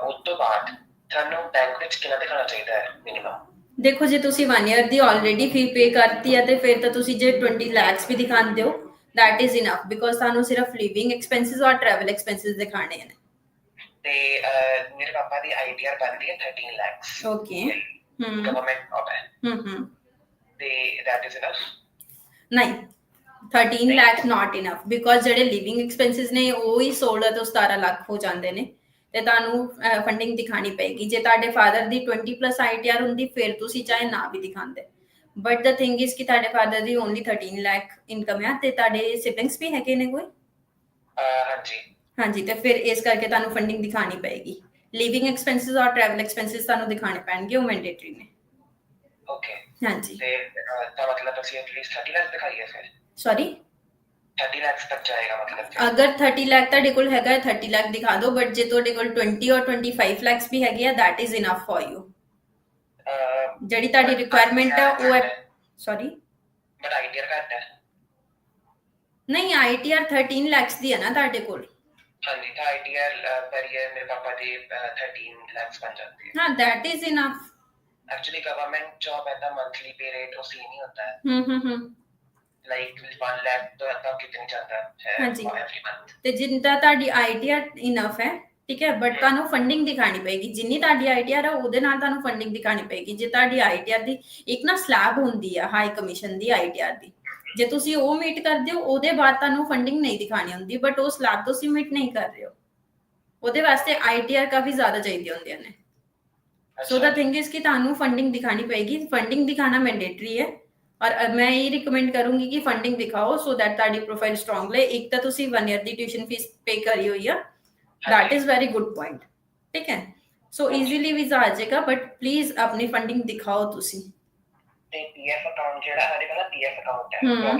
ਉਸ ਤੋਂ ਬਾਅਦ ਤੁਹਾਨੂੰ ਬੈਂਕ ਵਿੱਚ ਕਿੰਨਾ ਦਿਖਾਉਣਾ ਚਾਹੀਦਾ ਹੈ ਮਿਨੀਮਮ ਦੇਖੋ ਜੇ ਤੁਸੀਂ 1 ਇਅਰ ਦੀ ਆਲਰੇਡੀ ਫੀ ਪੇ ਕਰਤੀ ਹੈ ਤੇ ਫਿਰ ਤਾਂ ਤੁਸੀਂ ਜੇ 20 ਲੈਕਸ ਵੀ ਦਿਖਾਉਂਦੇ ਹੋ that is enough because ਤੁਹਾਨੂੰ ਸਿਰਫ ਲਿਵਿੰਗ ਐਕਸਪੈਂਸਸ ਔਰ ਟਰੈਵਲ ਐਕਸਪੈਂਸਸ ਦਿਖਾਣੇ ਨੇ। ਤੇ ਮੇਰੇ ਪਾਪਾ ਦੀ ਆਈਡੀਆਰ ਬਣਦੀ ਹੈ 13 lakhs okay hmm government job ਹੈ। ਹਮ ਹਮ ਤੇ that is enough? ਨਹੀਂ। 13 ਲੱਖ ਨਾਟ ਇਨਫ ਬਿਕੋਜ਼ ਜਿਹੜੇ ਲਿਵਿੰਗ ਐਕਸਪੈਂਸਸ ਨੇ ਉਹ ਹੀ 16 ਤੋਂ 17 ਲੱਖ ਹੋ ਜਾਂਦੇ ਨੇ। ਤੇ ਤੁਹਾਨੂੰ ਫੰਡਿੰਗ ਦਿਖਾਣੀ ਪਏਗੀ। ਜੇ ਤੁਹਾਡੇ ਫਾਦਰ ਦੀ 20 ਪਲੱਸ ਆਈਟੀਆਰ ਹੁੰਦੀ ਫਿਰ ਤੁਸੀਂ ਚਾਹੇ ਨਾ ਵੀ ਦਿਖਾਉਂਦੇ। ਬਟ ਦ ਥਿੰਗ ਇਜ਼ ਕਿ ਤੁਹਾਡੇ ਫਾਦਰ ਦੀ ਓਨਲੀ 13 ਲੱਖ ਇਨਕਮ ਹੈ ਤੇ ਤੁਹਾਡੇ ਸਿਬਲਿੰਗਸ ਵੀ ਹੈਗੇ ਨੇ ਕੋਈ? ਹਾਂਜੀ। ਹਾਂਜੀ ਤੇ ਫਿਰ ਇਸ ਕਰਕੇ ਤੁਹਾਨੂੰ ਫੰਡਿੰਗ ਦਿਖਾਣੀ ਪਏਗੀ। ਲਿਵਿੰਗ ਐਕਸਪੈਂਸਸ ਔਰ ਟਰੈਵਲ ਐਕਸਪੈਂਸਸ ਤੁਹਾਨੂੰ ਦਿਖਾਣੇ ਪੈਣਗੇ ਉਹ ਮੈਂਡੇਟਰੀ ਨੇ। ਓਕੇ ਹਾਂਜੀ। ਤੇ ਤਾਂ ਮਤਲਬ ਅਸੀਂ ਐਟਲੀਸਟ 30 ਲੱਖ ਦਿਖਾਈਏ ਫਿਰ? ਸੌਰੀ 30 ਲੱਖ ਤੱਕ ਜਾਏਗਾ ਮਤਲਬ। ਅਗਰ 30 ਲੱਖ ਤੁਹਾਡੇ ਕੋਲ ਹੈਗਾ ਹੈ 30 ਲੱਖ ਦਿਖਾ ਦਿਓ ਬਟ ਜੇ ਤੁਹਾਡੇ ਕੋਲ 20 ਔਰ 25 ਲੱਖਸ ਵੀ ਹੈਗੇ ਆ is enough for you ਅਹ, ਜਿਹੜੀ ਤੁਹਾਡੀ ਰਿਕੁਆਇਰਮੈਂਟ ਹੈ ਉਹ ਹੈ ਸੌਰੀ ਬਟ ਆਈਡੀਆਰ ਘੱਟ ਹੈ ਨਹੀਂ ਆਈਟੀਆਰ 13 ਲੱਖਸ ਦੀ ਹੈ ਨਾ ਤੁਹਾਡੇ ਕੋਲ ਹਾਂਜੀ ਤਾਂ ਆਈਡੀਆਰ ਪਰ ਈਅਰ ਮੇਰੇ ਪਾਪਾ ਦੀ ਅਹ, 13 lakhs ਬਣ ਜਾਂਦੀ ਹੈ ਹਾਂ that is enough actually government job है ना मंथली पे रेट वो सेम ही होता है ਹਮ ਹਮ ਹਮ लाइक वन लाख तो तब कितने जाता है हाँ जी। एवरी मंथ ਤੇ ਜਿੰਦਾ ਤੁਹਾਡੀ ਆਈਟੀਆਰ ਇਨਫ ਹੈ ਠੀਕ ਹੈ? ਬਟ ਤੁਹਾਨੂੰ ਫੰਡਿੰਗ ਦਿਖਾਣੀ ਪਏਗੀ। ਜਿੰਨੀ ਤੁਹਾਡੀ ਆਈਟੀਆਰ ਹੈ ਉਹਦੇ ਨਾਲ ਤੁਹਾਨੂੰ ਫੰਡਿੰਗ ਦਿਖਾਣੀ ਪਏਗੀ। ਜੇ ਤੁਹਾਡੀ ਆਈਟੀਆਰ ਦੀ ਇੱਕ ਨਾ ਸਲੈਬ ਹੁੰਦੀ ਆ ਹਾਈ ਕਮਿਸ਼ਨ ਦੀ ਆਈਟੀਆਰ ਦੀ ਜੇ ਤੁਸੀਂ ਉਹ ਮੀਟ ਕਰਦੇ ਹੋ ਉਹਦੇ ਬਾਅਦ ਤੁਹਾਨੂੰ ਫੰਡਿੰਗ ਨਹੀਂ ਦਿਖਾਣੀ ਹੁੰਦੀ ਬਟ ਉਹ ਸਲੈਬ ਤੁਸੀਂ ਮੀਟ ਨਹੀਂ ਕਰ ਰਹੇ ਹੋ। ਉਹਦੇ ਵਾਸਤੇ ਆਈਟੀਆਰ ਕਾਫੀ ਜ਼ਿਆਦਾ ਚਾਹੀਦੀ ਹੁੰਦੀਆਂ ਨੇ। ਸੋ ਦਾ ਥਿੰਗ ਇਸ ਕਿ ਤੁਹਾਨੂੰ ਫੰਡਿੰਗ ਦਿਖਾਣੀ ਪਏਗੀ। ਫੰਡਿੰਗ ਦਿਖਾਣਾ ਮੈਂਡੇਟਰੀ ਹੈ। ਔਰ ਮੈਂ ਇਹ ਰਿਕਮੈਂਡ ਕਰੂੰਗੀ ਕਿ ਫੰਡਿੰਗ ਦਿਖਾਓ ਸੋ ਦੈਟ ਤੁਹਾਡੀ ਪ੍ਰੋਫਾਈਲ ਸਟਰੋਂਗ ਰਹੇ। ਇੱਕ ਤਾਂ ਤੁਸੀਂ 1 ਇਅਰ ਦੀ ਟਿਊਸ਼ਨ ਫੀਸ ਪੇ ਕਰੀ ਹੋਈ ਆ। That is very good point. ਠੀਕ ਹੈ ਸੋ ਈਜ਼ੀਲੀ ਵੀਜ਼ਾ ਆ ਜਾਏਗਾ ਬਟ ਪਲੀਜ਼ ਆਪਣੀ ਫੰਡਿੰਗ ਦਿਖਾਓ ਤੁਸੀਂ ਤੇ ਪੀਐਫ ਅਕਾਊਂਟ ਜਿਹੜਾ ਸਾਡੇ ਕੋਲ ਪੀਐਫ ਅਕਾਊਂਟ ਹੈ ਹਮ।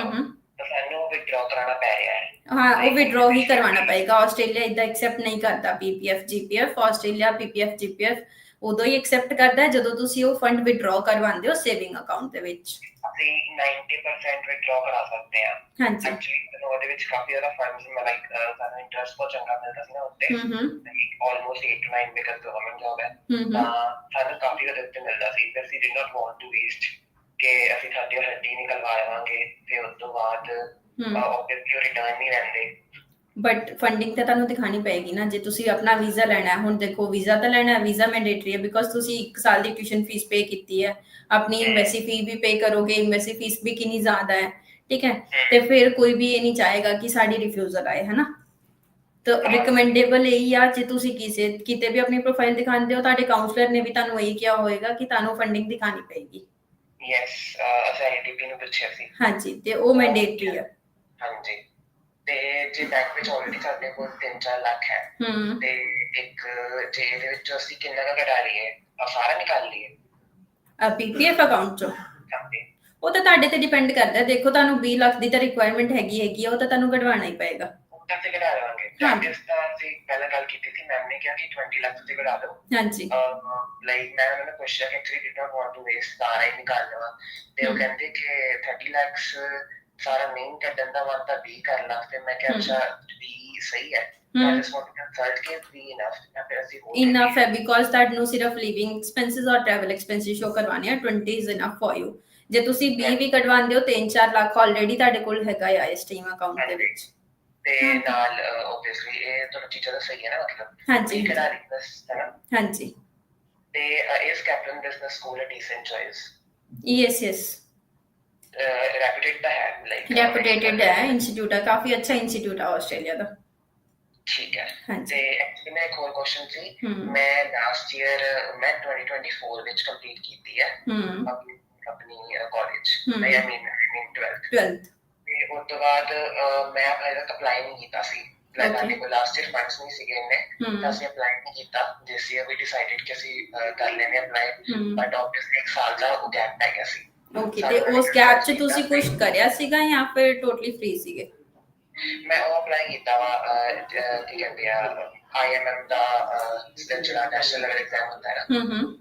ਹਮ ਤਾਂ ਸਾਨੂੰ ਵਿਡਰਾਅ ਕਰਾਉਣਾ ਪੈ ਰਿਹਾ ਹੈ ਹਾਂ ਉਹ ਵਿਡਰਾਅ ਹੀ ਕਰਵਾਉਣਾ ਪਏਗਾ ਆਸਟ੍ਰੇਲੀਆ ਇਦਾਂ ਐਕਸੈਪਟ ਨਹੀਂ ਕਰਦਾ PPF GPF Australia PPF GPF ਉਦੋਂ ਹੀ ਐਕਸੈਪਟ ਕਰਦਾ ਹੈ ਜਦੋਂ ਤੁਸੀਂ ਉਹ ਫੰਡ ਵਿਡਰਾਅ ਕਰਵਾਉਂਦੇ ਹੋ ਸੇਵਿੰਗ ਅਕਾਊਂਟ ਦੇ ਵਿੱਚ। ਅਸੀਂ 90% ਵਿਡਰਾਅ ਕਰਾ ਸਕਦੇ ਹਾਂ ਹਾਂਜੀ। ਐਕਚੁਅਲੀ ਉਹਦੇ ਵਿੱਚ ਕਾਫੀ ਜ਼ਿਆਦਾ ਫੰਡਸ ਲਾਈਕ ਸਾਨੂੰ ਇੰਟਰਸਟ ਬਹੁਤ ਚੰਗਾ ਮਿਲਦਾ ਸੀ ਨਾ ਉੱਤੇ। Almost 8 to 9 because government job ਹੈ। ਤਾਂ ਸਾਨੂੰ ਕਾਫੀ ਜ਼ਿਆਦਾ ਉੱਤੇ ਮਿਲਦਾ ਸੀ। ਤੇ ਅਸੀਂ did not want to waste ਕਿ ਅਸੀਂ ਸਾਡੀ ਹੱਡੀ ਨਿਕਲਵਾ ਲਵਾਂਗੇ ਤੇ ਉਸ ਤੋਂ ਬਾਅਦ ਆਬਵੀਅਸਲੀ ਰਿਟਰਨ ਨਹੀਂ ਲੈਂਦੇ। ਬਟ ਫੰਡਿੰਗ ਤਾਂ ਤੁਹਾਨੂੰ ਦਿਖਾਣੀ ਪਏਗੀ ਨਾ ਜੇ ਤੁਸੀਂ ਆਪਣਾ ਵੀਜ਼ਾ ਲੈਣਾ ਹੈ ਹੁਣ ਦੇਖੋ ਵੀਜ਼ਾ ਤਾਂ ਲੈਣਾ ਹੈ ਵੀਜ਼ਾ ਮੈਂਡੇਟਰੀ ਹੈ ਬਿਕੋਜ਼ ਤੁਸੀਂ 1 ਸਾਲ ਦੀ ਟਿਊਸ਼ਨ ਫੀਸ ਪੇ ਕੀਤੀ ਹੈ ਆਪਣੀ ਐਮਬੈਸੀ ਫੀ ਵੀ ਪੇ ਕਰੋਗੇ ਐਮਬੈਸੀ ਫੀਸ ਵੀ ਕਿੰਨੀ ਜ਼ਿਆਦਾ ਹੈ ਠੀਕ ਹੈ? ਤੇ ਫਿਰ ਕੋਈ ਵੀ ਇਹ ਨਹੀਂ ਚਾਹੇਗਾ ਕਿ ਸਾਡੀ ਰਿਫਿਊਜ਼ਲ ਆਏ ਹੈ ਨਾ ਤਾਂ ਰਿਕਮੈਂਡੇਬਲ ਇਹੀ ਆ ਜੇ ਤੁਸੀਂ ਕਿਸੇ ਕਿਤੇ ਵੀ ਆਪਣੀ ਪ੍ਰੋਫਾਈਲ ਦਿਖਾਉਂਦੇ ਹੋ ਤੁਹਾਡੇ ਕਾਉਂਸਲਰ ਨੇ ਵੀ ਤੁਹਾਨੂੰ ਇਹੀ ਕਿਹਾ ਹੋਏਗਾ ਕਿ ਤੁਹਾਨੂੰ ਫੰਡਿੰਗ ਦਿਖਾਣੀ ਪਏਗੀ। ਯੈਸ ਅਸੀਂ ਆਈਡੀਪੀ ਨੂੰ ਪੁੱਛਿਆ ਸੀ। ਹਾਂਜੀ ਤੇ ਉਹ ਮੈਂਡੇਟਰੀ ਹੈ ਹਾਂਜੀ। ਤੇ ਜੇ ਬੈਂਕ ਵਿੱਚ ਆਲਰੇਡੀ ਸਾਡੇ ਕੋਲ 3-4 ਲੱਖ ਹੈ ਤੇ ਇੱਕ ਜੇ ਇਹਦੇ ਵਿੱਚ ਅਸੀਂ ਕਿੰਨਾ ਕੁ ਕਢਾ ਲਈਏ ਆ ਸਾਰਾ ਨਿਕਾਲ ਲਈਏ। ਪੀਪੀਐਫ ਅਕਾਊਂਟ ਚੋਂ? ਉਹ ਤਾਂ ਤੁਹਾਡੇ ਤੇ ਡਿਪੈਂਡ ਕਰਦਾ ਦੇਖੋ ਤੁਹਾਨੂੰ 20 ਲੱਖ ਦੀ ਤਾਂ ਰਿਕੁਆਇਰਮੈਂਟ ਹੈਗੀ ਹੈਗੀ ਆ ਉਹ ਤਾਂ ਤੁਹਾਨੂੰ ਕਢਵਾਉਣਾ ਹੀ ਪਏਗਾ। ਉੱਦਾਂ ਤੇ ਕਢਾ ਲਵਾਂਗੇ ਤਾਂ ਅਸੀਂ ਪਹਿਲਾਂ ਗੱਲ ਕੀਤੀ ਸੀ ਮੈਮ ਨੇ ਕਿਹਾ ਕਿ 20 ਲੱਖ ਤੁਸੀਂ ਕਢਾ ਦਿਓ। ਹਾਂਜੀ। ਲਾਈਕ ਮੈਂ ਉਹਨਾਂ ਨੂੰ ਪੁੱਛਿਆ ਕਿ actually did not want to waste ਸਾਰਾ ਹੀ ਨਿਕਾਲ ਲਵਾਂ ਤੇ ਉਹ ਹਮ। ਕਹਿੰਦੇ ਕਿ 30 ਲੱਖ ਸਾਰਾ ਨਹੀਂ ਕੱਢਣ ਦਾ ਵਾਰ ਤਾਂ 20 ਕਰ ਲਾ ਤੇ ਮੈਂ ਕਿਹਾ। ਅੱਛਾ 20 ਸਹੀ ਹੈ। I hmm just want to consult K 20 enough ਤਾਂ ਫਿਰ ਅਸੀਂ ਹੋਰ ਇਨਫ ਹੈ ਬਿਕੋਜ਼ ਤੁਹਾਨੂੰ ਸਿਰਫ ਲਿਵਿੰਗ ਐਕਸਪੈਂਸਸ ਔਰ ਟਰੈਵਲ ਐਕਸਪੈਂਸਸ ਸ਼ੋ ਕਰਵਾਉਣੇ ਆ। 20 ਇਜ਼ ਇਨਫ ਫॉर ਯੂ ਜੇ ਤੁਸੀਂ 20 ਵੀ ਕਢਵਾਉਂਦੇ ਹੋ 3-4 ਲੱਖ ਆਲਰੇਡੀ ਤੁਹਾਡੇ ਕੋਲ ਹੈਗਾ ਆ ਇਸ ਟਾਈਮ ਅਕਾਊਂਟ ਦੇ ਵਿੱਚ। ਤੇ ਹਮ। ਨਾਲ ਆਬਵੀਅਸਲੀ ਇਹ ਤੁਹਾਨੂੰ ਚੀਜ਼ਾਂ ਤਾਂ ਸਹੀ ਹੈ ਨਾ ਮਤਲਬ ਹਾਂਜੀ। ਤੇ ਇਸ ਕੈਪਟਨ ਬਿਜ਼ਨਸ ਸਕੂਲ ਹੈ decent choice yes yes reputed ਤਾਂ ਹੈ ਲਾਈਕ ਰੈਪੂਟੇਟਡ ਹੈ ਇੰਸਟੀਚਿਊਟ ਹੈ ਕਾਫੀ ਅੱਛਾ ਇੰਸਟੀਚਿਊਟ ਹੈ ਆਸਟ੍ਰੇਲੀਆ ਦਾ ਠੀਕ ਹੈ ਹਾਂਜੀ ਤੇ ਐਕਚੁਅਲੀ ਮੈਂ ਇੱਕ ਹੋਰ ਕੁਐਸਚਨ ਸੀ ਹਮ ਮੈਂ ਲਾਸਟ ਈਅਰ ਮੈਂ 2024 ਵਿੱਚ ਕੰਪਲੀਟ ਕੀਤੀ ਹੈ ਹਮ ਆਪਣੀ ਆਪਣੀ ਕਾਲਜ ਹਮ। ਮੈਂ ਮੀਨ ਮੀਨ 12 12th ਤੇ ਉਸ ਤੋਂ ਬਾਅਦ ਅਹ, ਮੈਂ ਅਜੇ ਤੱਕ ਅਪਲਾਈ ਨਹੀਂ ਕੀਤਾ ਸੀ ਲਾਈਕ Okay. ਸਾਡੇ ਕੋਲ ਲਾਸਟ ਈਅਰ ਫੰਡਸ ਨਹੀਂ ਸੀਗੇ ਇੰਨੇ ਤਾਂ ਹਮ ਅਸੀਂ ਅਪਲਾਈ ਨਹੀਂ ਕੀਤਾ ਜਿਸ ਈਅਰ ਵੀ ਡਿਸਾਈਡਡ ਕਿ ਅਸੀਂ ਅਹ, ਕਰ ਲੈਣੇ ਅਪਲਾਈ ਹਮ ਬਟ ਆਬਵੀਅਸਲੀ ਇੱਕ ਸਾਲ ਦਾ ਉਹ ਗੈਪ ਪੈ ਗਿਆ ਸੀ ਓਕੇ ਤੇ ਉਸ ਗੈਪ 'ਚ ਤੁਸੀਂ ਕੁਝ ਕਰਿਆ ਸੀਗਾ ਜਾਂ ਫਿਰ ਟੋਟਲੀ ਫ੍ਰੀ ਸੀਗੇ? ਮੈਂ ਅਪਲਾਈ ਕੀਤਾ ਵਾ ਅਹ, ਜ- ਕੀ ਕਹਿੰਦੇ ਆ ਆਈਐਮਐਮ ਦਾ ਜਿਹੜਾ ਨੈਸ਼ਨਲ ਲੈਵਲ ਐਗਜ਼ਾਮ ਹੁੰਦਾ ਹੈ ਨਾ ਹਮ ਹਮ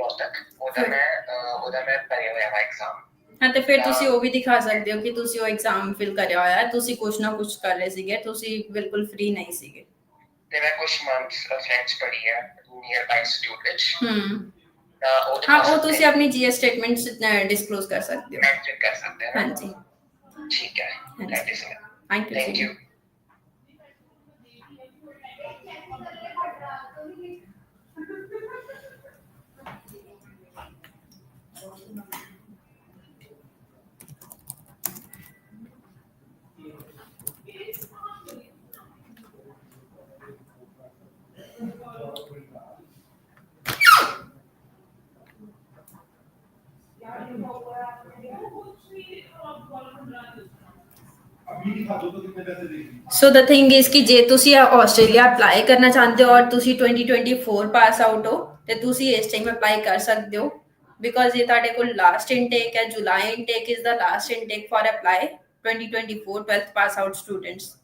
ਉਸ ਤੱਕ। ਉਹਦਾ ਮੈਂ ਉਹਦਾ ਮੈਂ ਭਰਿਆ ਹੋਇਆ ਵਾ ਐਗਜ਼ਾਮ ਹਾਂ ਤੇ ਫਿਰ ਤੁਸੀਂ ਉਹ ਵੀ ਦਿਖਾ ਸਕਦੇ ਹੋ ਕਿ ਤੁਸੀਂ ਉਹ ਐਗਜ਼ਾਮ ਫਿਲ ਕਰਿਆ ਹੋਇਆ ਹੈ। ਤੁਸੀਂ ਕੁਝ ਨਾ ਕੁਝ ਕਰ ਰਹੇ ਸੀਗੇ ਤੁਸੀਂ ਬਿਲਕੁਲ ਫ੍ਰੀ ਨਹੀਂ ਸੀਗੇ। ਤੇ ਮੈਂ ਕੁਝ ਮੰਥਸ ਫ੍ਰੈਂਚ ਪੜ੍ਹੀ ਹੈ ਨੀਅਰ ਬਾਈ ਇੰਸਟੀਟਿਊਟ ਵਿੱਚ। ਹਮ ਤਾਂ ਉਹਦੇ ਹਾਂ ਉਹ ਤੁਸੀਂ ਆਪਣੀ ਜੀਐਸ ਸਟੇਟਮੈਂਟਸ ਡਿਸਕਲੋਜ਼ ਕਰ ਸਕਦੇ ਹੋ। ਕਰ ਸਕਦੇ ਹਾਂ। ਹਾਂਜੀ। ਠੀਕ ਹੈ। Thank you thank you so the thing is ਕਿ ਜੇ ਤੁਸੀਂ ਆਸਟ੍ਰੇਲੀਆ ਅਪਲਾਈ ਕਰਨਾ ਚਾਹੁੰਦੇ ਹੋ ਔਰ ਤੁਸੀਂ 2024 ਪਾਸ ਆਊਟ ਹੋ ਤੇ ਤੁਸੀਂ ਇਸ ਟਾਈਮ ਅਪਲਾਈ ਕਰ ਸਕਦੇ ਹੋ ਬਿਕੋਜ਼ ਇਹ ਤੁਹਾਡੇ ਕੋਲ ਲਾਸਟ ਇਨਟੇਕ ਹੈ July intake is the last intake for apply 2024 12th pass out students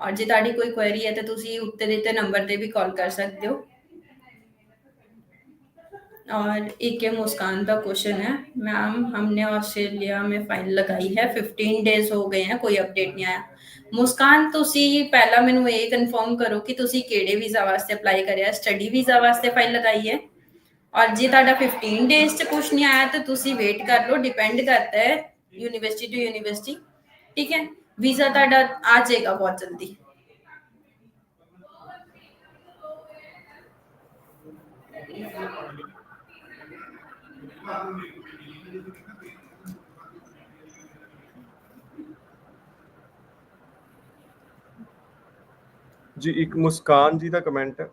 ਔਰ ਜੇ ਤੁਹਾਡੀ ਕੋਈ ਕੁਐਰੀ ਹੈ ਤਾਂ ਤੁਸੀਂ ਉੱਤੇ ਦਿੱਤੇ ਨੰਬਰ ਤੇ ਵੀ ਕਾਲ ਕਰ ਸਕਦੇ ਹੋ और एक ये मुस्कान का क्वेश्चन है मैम हमने ऑस्ट्रेलिया में फाइल लगाई है 15 डेज ਹੋ ਗਏ ਹੈ ਕੋਈ ਅਪਡੇਟ ਨਹੀਂ ਆਇਆ ਮੁਸਕਾਨ ਤੁਸੀਂ ਪਹਿਲਾਂ ਮੈਨੂੰ ਇਹ ਕਨਫਰਮ ਕਰੋ ਕਿ ਤੁਸੀਂ ਕਿਹੜੇ ਵੀਜ਼ਾ ਵਾਸਤੇ ਅਪਲਾਈ ਕਰਿਆ ਸਟੱਡੀ ਵੀਜ਼ਾ ਵਾਸਤੇ ਫਾਈਲ ਲਗਾਈ ਹੈ ਔਰ ਜੇ ਤੁਹਾਡਾ 15 ਡੇਜ਼ ਚ ਕੁਝ ਨਹੀਂ ਆਇਆ ਤਾਂ ਤੁਸੀਂ ਵੇਟ ਕਰ ਲਓ ਡਿਪੈਂਡ ਕਰਤਾ ਹੈ ਯੂਨੀਵਰਸਿਟੀ ਟੂ ਯੂਨੀਵਰਸਿਟੀ ਠੀਕ ਹੈ ਵੀਜ਼ਾ ਤੁਹਾਡਾ ਆ ਜਾਏਗਾ ਬਹੁਤ ਜਲਦੀ ਜੀ ਇੱਕ ਮੁਸਕਾਨ ਜੀ ਦਾ ਕਮੈਂਟ ਹੈ।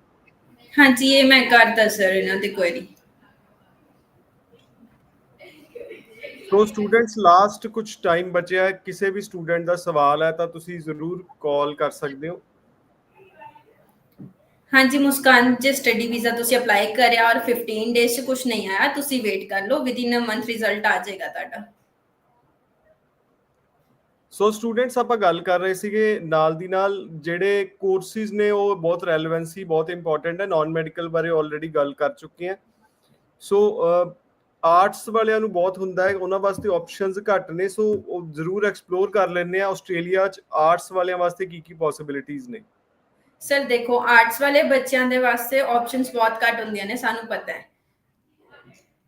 ਹਾਂਜੀ ਇਹ ਮੈਂ ਕਰਦਾ ਸਰ ਇਹਨਾਂ ਦੀ ਕੁਐਰੀ ਸੋ ਸਟੂਡੈਂਟਸ ਲਾਸਟ ਕੁਝ ਟਾਈਮ ਬਚਿਆ ਹੈ। ਕਿਸੇ ਵੀ ਸਟੂਡੈਂਟ ਦਾ ਸਵਾਲ ਹੈ ਤਾਂ ਤੁਸੀਂ ਜ਼ਰੂਰ ਕਾਲ ਕਰ ਸਕਦੇ ਹੋ। ਹਾਂਜੀ ਮੁਸਕਾਨ, ਜੇ ਸਟੱਡੀ ਵੀਜ਼ਾ ਤੁਸੀਂ ਅਪਲਾਈ ਕਰਿਆ ਔਰ 15 ਡੇਜ਼ ਚ ਕੁਝ ਨਹੀਂ ਆਇਆ, ਤੁਸੀਂ ਵੇਟ ਕਰ ਲਓ within a month result ਆ ਜਾਏਗਾ ਤੁਹਾਡਾ। ਸੋ ਸਟੂਡੈਂਟਸ ਆਪਾਂ ਗੱਲ ਕਰ ਰਹੇ ਸੀਗੇ, ਨਾਲ ਦੀ ਨਾਲ ਜਿਹੜੇ ਕੋਰਸਿਸ ਨੇ ਉਹ ਬਹੁਤ ਰੈਲੇਵੈਂਸੀ ਬਹੁਤ ਇੰਪੋਰਟੈਂਟ ਹੈ ਨਾਨ ਮੈਡੀਕਲ ਬਾਰੇ ਆਲਰੇਡੀ ਗੱਲ ਕਰ ਚੁੱਕੇ ਹਾਂ। ਸੋ ਆਰਟਸ ਵਾਲਿਆਂ ਨੂੰ ਬਹੁਤ ਹੁੰਦਾ ਹੈ, ਉਹਨਾਂ ਵਾਸਤੇ ਆਪਸ਼ਨਸ ਘੱਟ ਨੇ ਸੋ ਉਹ ਜ਼ਰੂਰ ਐਕਸਪਲੋਰ ਕਰ ਲੈਣੇ ਆ ਆਸਟ੍ਰੇਲੀਆ ਚ ਆਰਟਸ ਵਾਲਿਆਂ ਵਾਸਤੇ ਕੀ ਕੀ ਪੋਸਿਬਿਲਿਟੀਆਂ ਨੇ। ਸਰ ਦੇਖੋ ਆਰਟਸ ਵਾਲੇ ਬੱਚਿਆਂ ਦੇ ਵਾਸਤੇ ਆਪਸ਼ਨਸ ਬਹੁਤ ਘੱਟ ਹੁੰਦੀਆਂ ਨੇ, ਸਾਨੂੰ ਪਤਾ ਹੈ।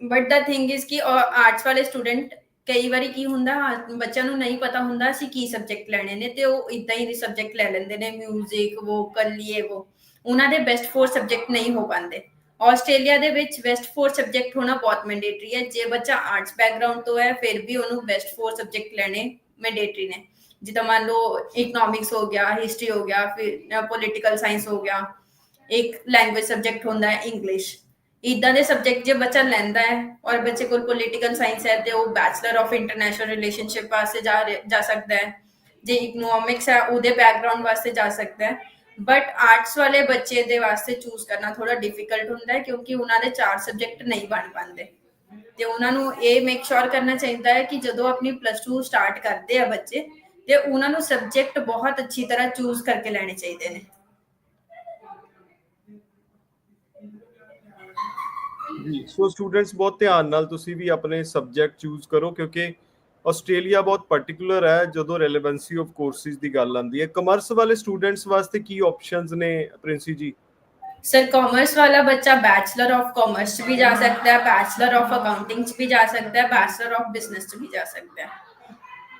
ਬਟ ਦਾ ਥਿੰਗ ਇਜ਼ ਕਿ ਆਰਟਸ ਵਾਲੇ ਸਟੂਡੈਂਟ ਕਈ ਵਾਰੀ ਕੀ ਹੁੰਦਾ ਬੱਚਿਆਂ ਨੂੰ ਨਹੀਂ ਪਤਾ ਹੁੰਦਾ ਅਸੀਂ ਕੀ ਸਬਜੈਕਟ ਲੈਣੇ ਨੇ ਤੇ ਉਹ ਇਦਾਂ ਹੀ ਸਬਜੈਕਟ ਲੈ ਲੈਂਦੇ ਨੇ 뮤직 ਵੋਕਲ ਇਹ ਉਹ ਉਹਨਾਂ ਦੇ ਬੈਸਟ ਫੋਰ ਸਬਜੈਕਟ ਨਹੀਂ ਹੋ ਪਾਉਂਦੇ। ਆਸਟ੍ਰੇਲੀਆ ਦੇ ਵਿੱਚ ਬੈਸਟ ਫੋਰ ਸਬਜੈਕਟ ਹੋਣਾ ਬਹੁਤ ਮੈਂਡੇਟਰੀ ਹੈ। ਜੇ ਬੱਚਾ ਆਰਟਸ ਬੈਕਗ੍ਰਾਉਂਡ ਤੋਂ ਹੈ, ਫਿਰ ਵੀ ਉਹਨੂੰ ਬੈਸਟ ਫੋਰ ਸਬਜੈਕਟ ਲੈਣੇ ਮੈਂਡੇਟਰੀ ਨੇ। ਜਿੱਦਾਂ ਮੰਨ ਲਓ ਇਕਨੋਮਿਕਸ ਹੋ ਗਿਆ ਹਿਸਟਰੀ ਹੋ ਗਿਆ, ਫਿਰ ਪੋਲਿਟੀਕਲ ਸਾਇੰਸ ਹੋ ਗਿਆ, ਇੱਕ ਲੈਂਗੁਏਜ ਸਬਜੈਕਟ ਹੁੰਦਾ ਹੈ ਇੰਗਲਿਸ਼ ਇਦਾਂ ਦੇ ਸਬਜੈਕਟ ਜੇ ਬੱਚਾ ਲੈਂਦਾ ਹੈ ਔਰ ਬੱਚੇ ਕੋਲ ਪੋਲਿਟੀਕਲ ਸਾਇੰਸ ਹੈ ਤੇ ਉਹ ਬੈਚਲਰ ਆਫ ਇੰਟਰਨੈਸ਼ਨਲ ਰਿਲੇਸ਼ਨਸ਼ਿਪ ਵਾਸਤੇ ਜਾ ਜਾ ਸਕਦਾ ਹੈ, ਜੇ ਇਕਨੋਮਿਕਸ ਹੈ ਉਹਦੇ ਬੈਕਗ੍ਰਾਉਂਡ ਵਾਸਤੇ ਜਾ ਸਕਦਾ ਹੈ। ਬਟ ਆਰਟਸ ਵਾਲੇ ਬੱਚੇ ਦੇ ਵਾਸਤੇ ਚੂਜ਼ ਕਰਨਾ ਥੋੜਾ ਡਿਫਿਕਲਟ ਹੁੰਦਾ ਹੈ ਕਿਉਂਕਿ ਉਹਨਾਂ ਦੇ ਚਾਰ ਸਬਜੈਕਟ ਨਹੀਂ ਬਣ ਪਾਉਂਦੇ। ਤੇ ਉਹਨਾਂ ਨੂੰ ਇਹ ਮੇਕ ਸ਼ੋਰ ਕਰਨਾ ਚਾਹੀਦਾ ਹੈ ਕਿ ਜਦੋਂ ਆਪਣੀ ਪਲੱਸ 2 ਸਟਾਰਟ ਕਰਦੇ ਆ ਬੱਚੇ ਤੇ ਉਹਨਾਂ ਨੂੰ ਸਬਜੈਕਟ ਬਹੁਤ ਅੱਛੀ ਤਰ੍ਹਾਂ ਚੂਜ਼ ਕਰਕੇ ਲੈਣੇ ਚਾਹੀਦੇ ਨੇ। ਜੀ ਸੋ ਸਟੂਡੈਂਟਸ ਬਹੁਤ ਧਿਆਨ ਨਾਲ ਤੁਸੀਂ ਵੀ ਆਪਣੇ ਸਬਜੈਕਟ ਚੂਜ਼ ਕਰੋ ਕਿਉਂਕਿ ਆਸਟ੍ਰੇਲੀਆ ਬਹੁਤ ਪਾਰਟਿਕੂਲਰ ਹੈ ਜਦੋਂ ਰੈਲੇਵੈਂਸੀ ਆਫ ਕੋਰਸਿਸ ਦੀ ਗੱਲ ਆਉਂਦੀ ਹੈ। ਕਮਰਸ ਵਾਲੇ ਸਟੂਡੈਂਟਸ ਵਾਸਤੇ ਕੀ ਆਪਸ਼ਨਸ ਨੇ ਪ੍ਰਿੰਸੀ ਜੀ? ਸਰ ਕਾਮਰਸ ਵਾਲਾ ਬੱਚਾ ਬੈਚਲਰ ਆਫ ਕਾਮਰਸ ਵੀ ਜਾ ਸਕਦਾ ਹੈ ਬੈਚਲਰ ਆਫ ਅਕਾਊਂਟਿੰਗ ਚ ਵੀ ਜਾ ਸਕਦਾ ਹੈ ਬੈਚਲਰ ਆਫ ਬਿਜ਼ਨਸ ਚ ਵੀ ਜਾ ਸਕਦਾ ਹੈ।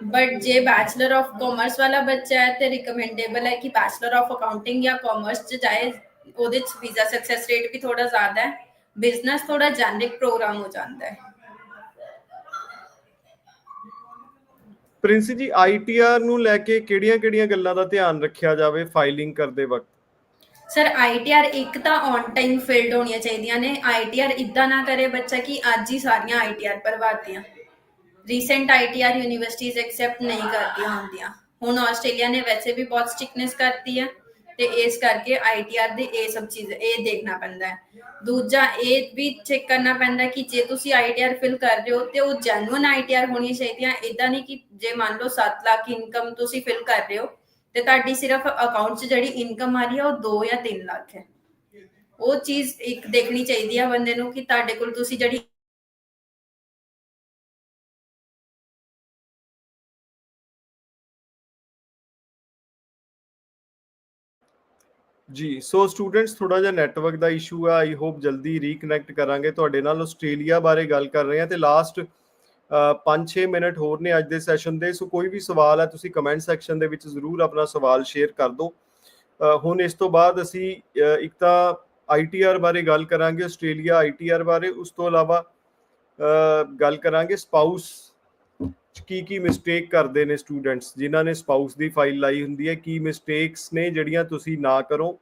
ਬਟ ਜੇ ਬੈਚਲਰ ਆਫ ਕਾਮਰਸ ਵਾਲਾ ਬੱਚਾ ਹੈ ਤੇ ਰਿਕਮੈਂਡੇਬਲ ਹੈ ਕਿ ਬੈਚਲਰ ਆਫ ਅਕਾਊਂਟਿੰਗ ਜਾਂ ਕਾਮਰਸ ਚ ਜਾਏ ਉਹਦੇ ਚ ਵੀਜ਼ਾ ਸਕਸੈਸ ਰੇਟ ਵੀ ਥੋੜਾ ਜ਼ਿਆਦਾ ਹੈ ਬਿਜ਼ਨਸ ਥੋੜਾ ਜੈਨਰਿਕ ਪ੍ਰੋਗਰਾਮ ਹੋ ਜਾਂਦਾ ਹੈ ਪ੍ਰਿੰਸੀ ਜੀ ਆਈਟੀਆਰ ਨੂੰ ਲੈ ਕੇ ਕਿਹੜੀਆਂ-ਕਿਹੜੀਆਂ ਗੱਲਾਂ ਦਾ ਧਿਆਨ ਰੱਖਿਆ ਜਾਵੇ ਫਾਈਲਿੰਗ ਕਰਦੇ ਵਕਤ ਸਰ ਆਈਟੀਆਰ ਇੱਕ ਤਾਂ ਔਨ ਟਾਈਮ ਫਿਲਡ ਹੋਣੀਆਂ ਚਾਹੀਦੀਆਂ ਨੇ ਆਈਟੀਆਰ ਇਦਾਂ ਨਾ ਕਰੇ ਬੱਚਾ ਕਿ ਅੱਜ ਹੀ ਸਾਰੀਆਂ ਆਈਟੀਆਰ ਭਰਵਾਤੀਆਂ ਰੀਸੈਂਟ ਆਈਟੀਆਰ ਯੂਨੀਵਰਸਿਟੀਜ਼ ਐਕਸੈਪਟ ਨਹੀਂ ਕਰਦੀਆਂ ਹੁੰਦੀਆਂ। ਹੁਣ ਆਸਟ੍ਰੇਲੀਆ ਨੇ ਵੈਸੇ ਵੀ ਬਹੁਤ ਸਟ੍ਰਿਕਨੈਸ ਕਰਤੀ ਹੈ ਤੇ ਇਸ ਕਰਕੇ ਆਈਟੀਆਰ ਦੇ ਇਹ ਸਭ ਚੀਜ਼, ਇਹ ਦੇਖਣਾ ਪੈਂਦਾ ਹੈ। ਦੂਜਾ, ਇਹ ਵੀ ਚੈੱਕ ਕਰਨਾ ਪੈਂਦਾ ਕਿ ਜੇ ਤੁਸੀਂ ਆਈਟੀਆਰ ਫਿਲ ਕਰ ਰਹੇ ਹੋ, ਤੇ ਉਹ ਜੈਨੂਇਨ ਆਈਟੀਆਰ ਹੋਣੀ ਚਾਹੀਦੀਆਂ। ਇਦਾਂ ਨਹੀਂ ਕਿ ਜੇ ਮੰਨ ਲਓ 7 ਲੱਖ ਇਨਕਮ ਤੁਸੀਂ ਫਿਲ ਕਰ ਰਹੇ ਹੋ, ਤੇ ਤੁਹਾਡੀ ਸਿਰਫ ਅਕਾਊਂਟ 'ਚ ਜਿਹੜੀ ਇਨਕਮ ਆ ਰਹੀ ਹੈ ਉਹ 2 ਜਾਂ 3 ਲੱਖ ਹੈ। ਉਹ ਚੀਜ਼ ਇੱਕ ਦੇਖਣੀ ਚਾਹੀਦੀ ਹੈ ਬੰਦੇ ਨੂੰ ਕਿ ਤੁਹਾਡੇ ਕੋਲ ਤੁਸੀਂ ਜਿਹੜੀ ਜੀ ਸੋ ਸਟੂਡੈਂਟਸ ਥੋੜਾ ਜਿਹਾ ਨੈਟਵਰਕ ਦਾ ਇਸ਼ੂ ਆ ਆਈ ਹੋਪ ਜਲਦੀ ਰੀਕਨੈਕਟ ਕਰਾਂਗੇ। ਤੁਹਾਡੇ ਨਾਲ ਆਸਟ੍ਰੇਲੀਆ ਬਾਰੇ ਗੱਲ ਕਰ ਰਹੇ ਹਾਂ ਤੇ ਲਾਸਟ 5-6 ਮਿੰਟ ਹੋਰ ਨੇ ਅੱਜ ਦੇ ਸੈਸ਼ਨ ਦੇ ਸੋ ਕੋਈ ਵੀ ਸਵਾਲ ਹੈ, ਤੁਸੀਂ ਕਮੈਂਟ ਸੈਕਸ਼ਨ ਦੇ ਵਿੱਚ ਜ਼ਰੂਰ ਆਪਣਾ ਸਵਾਲ ਸ਼ੇਅਰ ਕਰ ਦਿਓ। ਹੁਣ ਇਸ ਤੋਂ ਬਾਅਦ ਅਸੀਂ ਇੱਕ ਤਾਂ ਆਈਟੀਆਰ ਬਾਰੇ ਗੱਲ ਕਰਾਂਗੇ, ਆਸਟ੍ਰੇਲੀਆ ਆਈਟੀਆਰ ਬਾਰੇ, ਉਸ ਤੋਂ ਇਲਾਵਾ ਗੱਲ ਕਰਾਂਗੇ ਸਪਾਊਸ ਕੀ ਕੀ ਮਿਸਟੇਕ ਕਰਦੇ ਨੇ ਸਟੂਡੈਂਟਸ ਜਿਨ੍ਹਾਂ ਨੇ ਸਪਾਊਸ ਦੀ ਫਾਈਲ ਲਾਈ ਹੁੰਦੀ ਹੈ, ਕੀ ਮਿਸਟੇਕਸ ਨੇ ਜਿਹੜੀਆਂ ਤੁਸੀਂ ਨਾ ਕਰੋ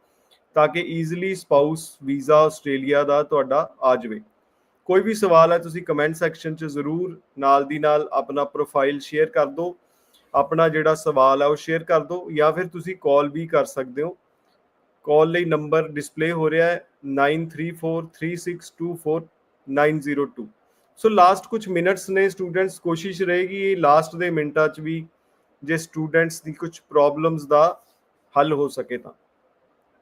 ਤਾਂ ਕਿ ਈਜ਼ੀਲੀ ਸਪਾਊਸ ਵੀਜ਼ਾ ਆਸਟ੍ਰੇਲੀਆ ਦਾ ਤੁਹਾਡਾ ਆ ਜਾਵੇ। ਕੋਈ ਵੀ ਸਵਾਲ ਹੈ, ਤੁਸੀਂ ਕਮੈਂਟ ਸੈਕਸ਼ਨ 'ਚ ਜ਼ਰੂਰ ਨਾਲ ਦੀ ਨਾਲ ਆਪਣਾ ਪ੍ਰੋਫਾਈਲ ਸ਼ੇਅਰ ਕਰ ਦਿਓ। ਆਪਣਾ ਜਿਹੜਾ ਸਵਾਲ ਹੈ, ਉਹ ਸ਼ੇਅਰ ਕਰ ਦਿਓ ਜਾਂ ਫਿਰ ਤੁਸੀਂ ਕਾਲ ਵੀ ਕਰ ਸਕਦੇ ਹੋ। ਕਾਲ ਲਈ ਨੰਬਰ ਡਿਸਪਲੇ ਹੋ ਰਿਹਾ ਹੈ 9343624902 ਸੋ ਲਾਸਟ ਕੁਝ ਮਿੰਟਸ ਨੇ ਸਟੂਡੈਂਟਸ ਕੋਸ਼ਿਸ਼ ਰਹੇਗੀ ਲਾਸਟ ਦੇ ਮਿੰਟਾਂ 'ਚ ਵੀ ਜੇ ਸਟੂਡੈਂਟਸ ਦੀ ਕੁਝ ਪ੍ਰੋਬਲਮਸ ਦਾ ਹੱਲ ਹੋ ਸਕੇ ਤਾਂ।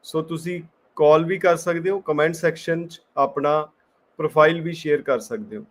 ਸੋ ਤੁਸੀਂ ਕਾਲ ਵੀ ਕਰ ਸਕਦੇ ਹੋ ਕਮੈਂਟ ਸੈਕਸ਼ਨ 'ਚ ਆਪਣਾ ਪ੍ਰੋਫਾਈਲ ਵੀ ਸ਼ੇਅਰ ਕਰ ਸਕਦੇ ਹੋ।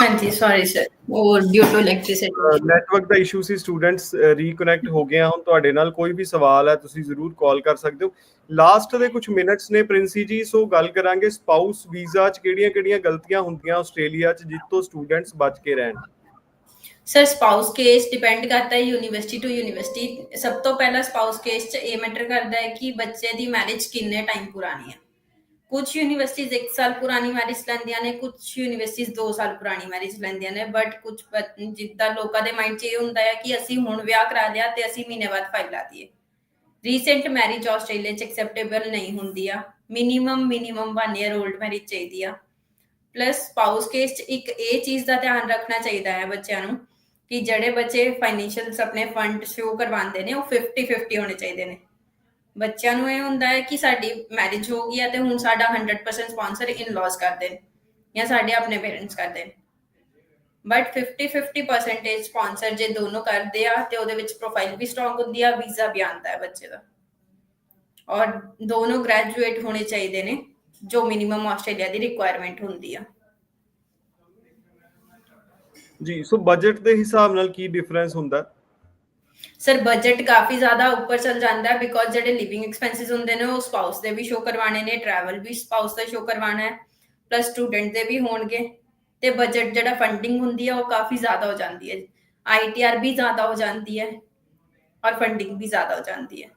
ਹਾਂਜੀ ਸੌਰੀ ਸਰ ਉਹ ਡਿਊ ਟੂ ਇਲੈਕਟ੍ਰਿਸਿਟੀ ਨੈਟਵਰਕ ਦਾ ਇਸ਼ੂ ਸੀ ਸਟੂਡੈਂਟਸ ਰੀਕਨੈਕਟ ਹੋ ਗਏ ਆ ਹੁਣ ਤੁਹਾਡੇ ਨਾਲ ਕੋਈ ਵੀ ਸਵਾਲ ਹੈ ਤੁਸੀਂ ਜ਼ਰੂਰ ਕਾਲ ਕਰ ਸਕਦੇ ਹੋ ਲਾਸਟ ਦੇ ਕੁਝ ਮਿੰਟਸ ਨੇ ਪ੍ਰਿੰਸੀ ਜੀ ਸੋ ਗੱਲ ਕਰਾਂਗੇ ਸਪਾਊਸ ਵੀਜ਼ਾ 'ਚ ਕਿਹੜੀਆਂ-ਕਿਹੜੀਆਂ ਗਲਤੀਆਂ ਹੁੰਦੀਆਂ ਆਸਟ੍ਰੇਲੀਆ 'ਚ ਜਿੱਤੋਂ ਸਟੂਡੈਂਟਸ ਬਚ ਕੇ ਰਹਿਣ ਸਰ ਸਪਾਊਸ ਕੇਸ ਡਿਪੈਂਡ ਕਰਦਾ ਹੈ ਯੂਨੀਵਰਸਿਟੀ ਟੂ ਯੂਨੀਵਰਸਿਟੀ ਸਭ ਤੋਂ ਪਹਿਲਾਂ ਸਪਾਊਸ ਕੇਸ 'ਚ ਇਹ ਮੈਟਰ ਕਰਦਾ ਹੈ ਕਿ ਬੱਚੇ ਦੀ ਮੈਰਿਜ ਕਿੰਨੇ ਟਾਈਮ ਪੁਰਾਣੀ ਹੈ ਕੁਝ ਯੂਨੀਵਰਸਿਟੀਜ਼ 1 ਸਾਲ ਪੁਰਾਣੀ ਮੈਰਿਜ ਲੈਂਦੀਆਂ ਨੇ ਕੁਝ ਯੂਨੀਵਰਸਿਟੀਜ਼ 2 ਸਾਲ ਪੁਰਾਣੀ ਮੈਰਿਜ ਲੈਂਦੀਆਂ ਨੇ ਬਟ ਕੁਝ ਜਿੱਦਾਂ ਲੋਕਾਂ ਦੇ ਮਾਈਂਡ 'ਚ ਇਹ ਹੁੰਦਾ ਹੈ ਕਿ ਅਸੀਂ ਹੁਣ ਵਿਆਹ ਕਰਾ ਲਿਆ ਤੇ ਅਸੀਂ ਮਹੀਨੇ ਬਾਅਦ ਫਾਈਲ ਲਾ ਦਈਏ। ਰੀਸੈਂਟ ਮੈਰਿਜ ਆਸਟ੍ਰੇਲੀਆ 'ਚ ਐਕਸੈਪਟੇਬਲ ਨਹੀਂ ਹੁੰਦੀ ਆ। Minimum minimum 1 year old marriage ਚਾਹੀਦੀ ਆ। ਪਲੱਸ ਸਪਾਊਸ ਕੇਸ 'ਚ ਇੱਕ ਇਹ ਚੀਜ਼ ਦਾ ਧਿਆਨ ਰੱਖਣਾ ਚਾਹੀਦਾ ਹੈ ਬੱਚਿਆਂ ਨੂੰ ਕਿ ਜਿਹੜੇ ਬੱਚੇ ਫਾਈਨੈਂਸ਼ੀਅਲ ਆਪਣੇ ਫੰਡ ਸ਼ੋ ਕਰਵਾਉਂਦੇ ਨੇ, ਉਹ 50 50 ਹੋਣੇ ਚਾਹੀਦੇ ਨੇ। ਬੱਚਿਆਂ ਨੂੰ ਇਹ ਹੁੰਦਾ ਹੈ ਕਿ ਸਾਡੀ ਮੈਰਿਜ ਹੋ ਗਈ ਹੈ ਤੇ ਹੁਣ ਸਾਡਾ 100% ਸਪਾਂਸਰ ਇਨ-ਲॉज ਕਰਦੇ ਨੇ ਜਾਂ ਸਾਡੇ ਆਪਣੇ ਪੇਰੈਂਟਸ ਕਰਦੇ ਨੇ ਬਟ 50 50% ਸਪਾਂਸਰ ਜੇ ਦੋਨੋਂ ਕਰਦੇ ਆ ਤੇ ਉਹਦੇ ਵਿੱਚ ਪ੍ਰੋਫਾਈਲ ਵੀ ਸਟਰੋਂਗ ਹੁੰਦੀ ਆ ਵੀਜ਼ਾ ਵੀ ਆਉਂਦਾ ਹੈ ਬੱਚੇ ਦਾ। ਔਰ ਦੋਨੋਂ ਗ੍ਰੈਜੂਏਟ ਹੋਣੇ ਚਾਹੀਦੇ ਨੇ, ਜੋ ਮਿਨੀਮਮ ਆਸਟ੍ਰੇਲੀਆ ਦੀ ਰਿਕੁਆਇਰਮੈਂਟ ਹੁੰਦੀ ਆ। ਜੀ ਸੋ ਬਜਟ ਦੇ ਹਿਸਾਬ ਨਾਲ ਕੀ ਡਿਫਰੈਂਸ ਹੁੰਦਾ? ਸਰ ਬਜਟ ਕਾਫੀ ਜ਼ਿਆਦਾ ਉੱਪਰ ਚਲ ਜਾਂਦਾ ਹੈ ਬਿਕੋਜ਼ ਜਿਹੜੇ ਲਿਵਿੰਗ ਐਕਸਪੈਂਸਸ ਹੁੰਦੇ ਨੇ, ਉਹ ਸਪਾਊਸ ਦੇ ਵੀ ਸ਼ੋ ਕਰਵਾਣੇ ਨੇ ਟਰੈਵਲ ਵੀ ਸਪਾਊਸ ਦਾ ਸ਼ੋ ਕਰਵਾਣਾ ਹੈ ਪਲੱਸ ਸਟੂਡੈਂਟ ਦੇ ਵੀ ਹੋਣਗੇ ਤੇ ਬਜਟ ਜਿਹੜਾ ਫੰਡਿੰਗ ਹੁੰਦੀ ਹੈ, ਉਹ ਕਾਫੀ ਜ਼ਿਆਦਾ ਹੋ ਜਾਂਦੀ ਹੈ ਆਈਟੀਆਰ ਵੀ ਜ਼ਿਆਦਾ ਹੋ ਜਾਂਦੀ ਹੈ ਔਰ ਫੰਡਿੰਗ ਵੀ ਜ਼ਿਆਦਾ ਹੋ ਜਾਂਦੀ ਹੈ।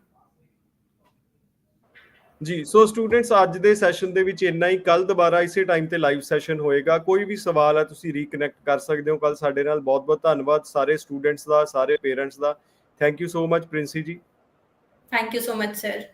ਜੀ ਸੋ ਸਟੂਡੈਂਟਸ ਅੱਜ ਦੇ ਸੈਸ਼ਨ ਦੇ ਵਿੱਚ ਇੰਨਾ ਹੀ। ਕੱਲ ਦੁਬਾਰਾ ਇਸੇ ਟਾਈਮ ਤੇ ਲਾਈਵ ਸੈਸ਼ਨ ਹੋਏਗਾ। ਕੋਈ ਵੀ ਸਵਾਲ ਹੈ, ਤੁਸੀਂ ਰੀਕਨੈਕਟ ਕਰ ਸਕਦੇ ਹੋ। ਕੱਲ ਸਾਡੇ ਨਾਲ ਬਹੁਤ ਬਹੁਤ ਧੰਨਵਾਦ ਸਾਰੇ ਸਟੂਡੈਂਟਸ ਦਾ, ਸਾਰੇ ਪੇਰੈਂਟਸ ਦਾ। Thank you so much, Princey ji. Thank you so much, sir.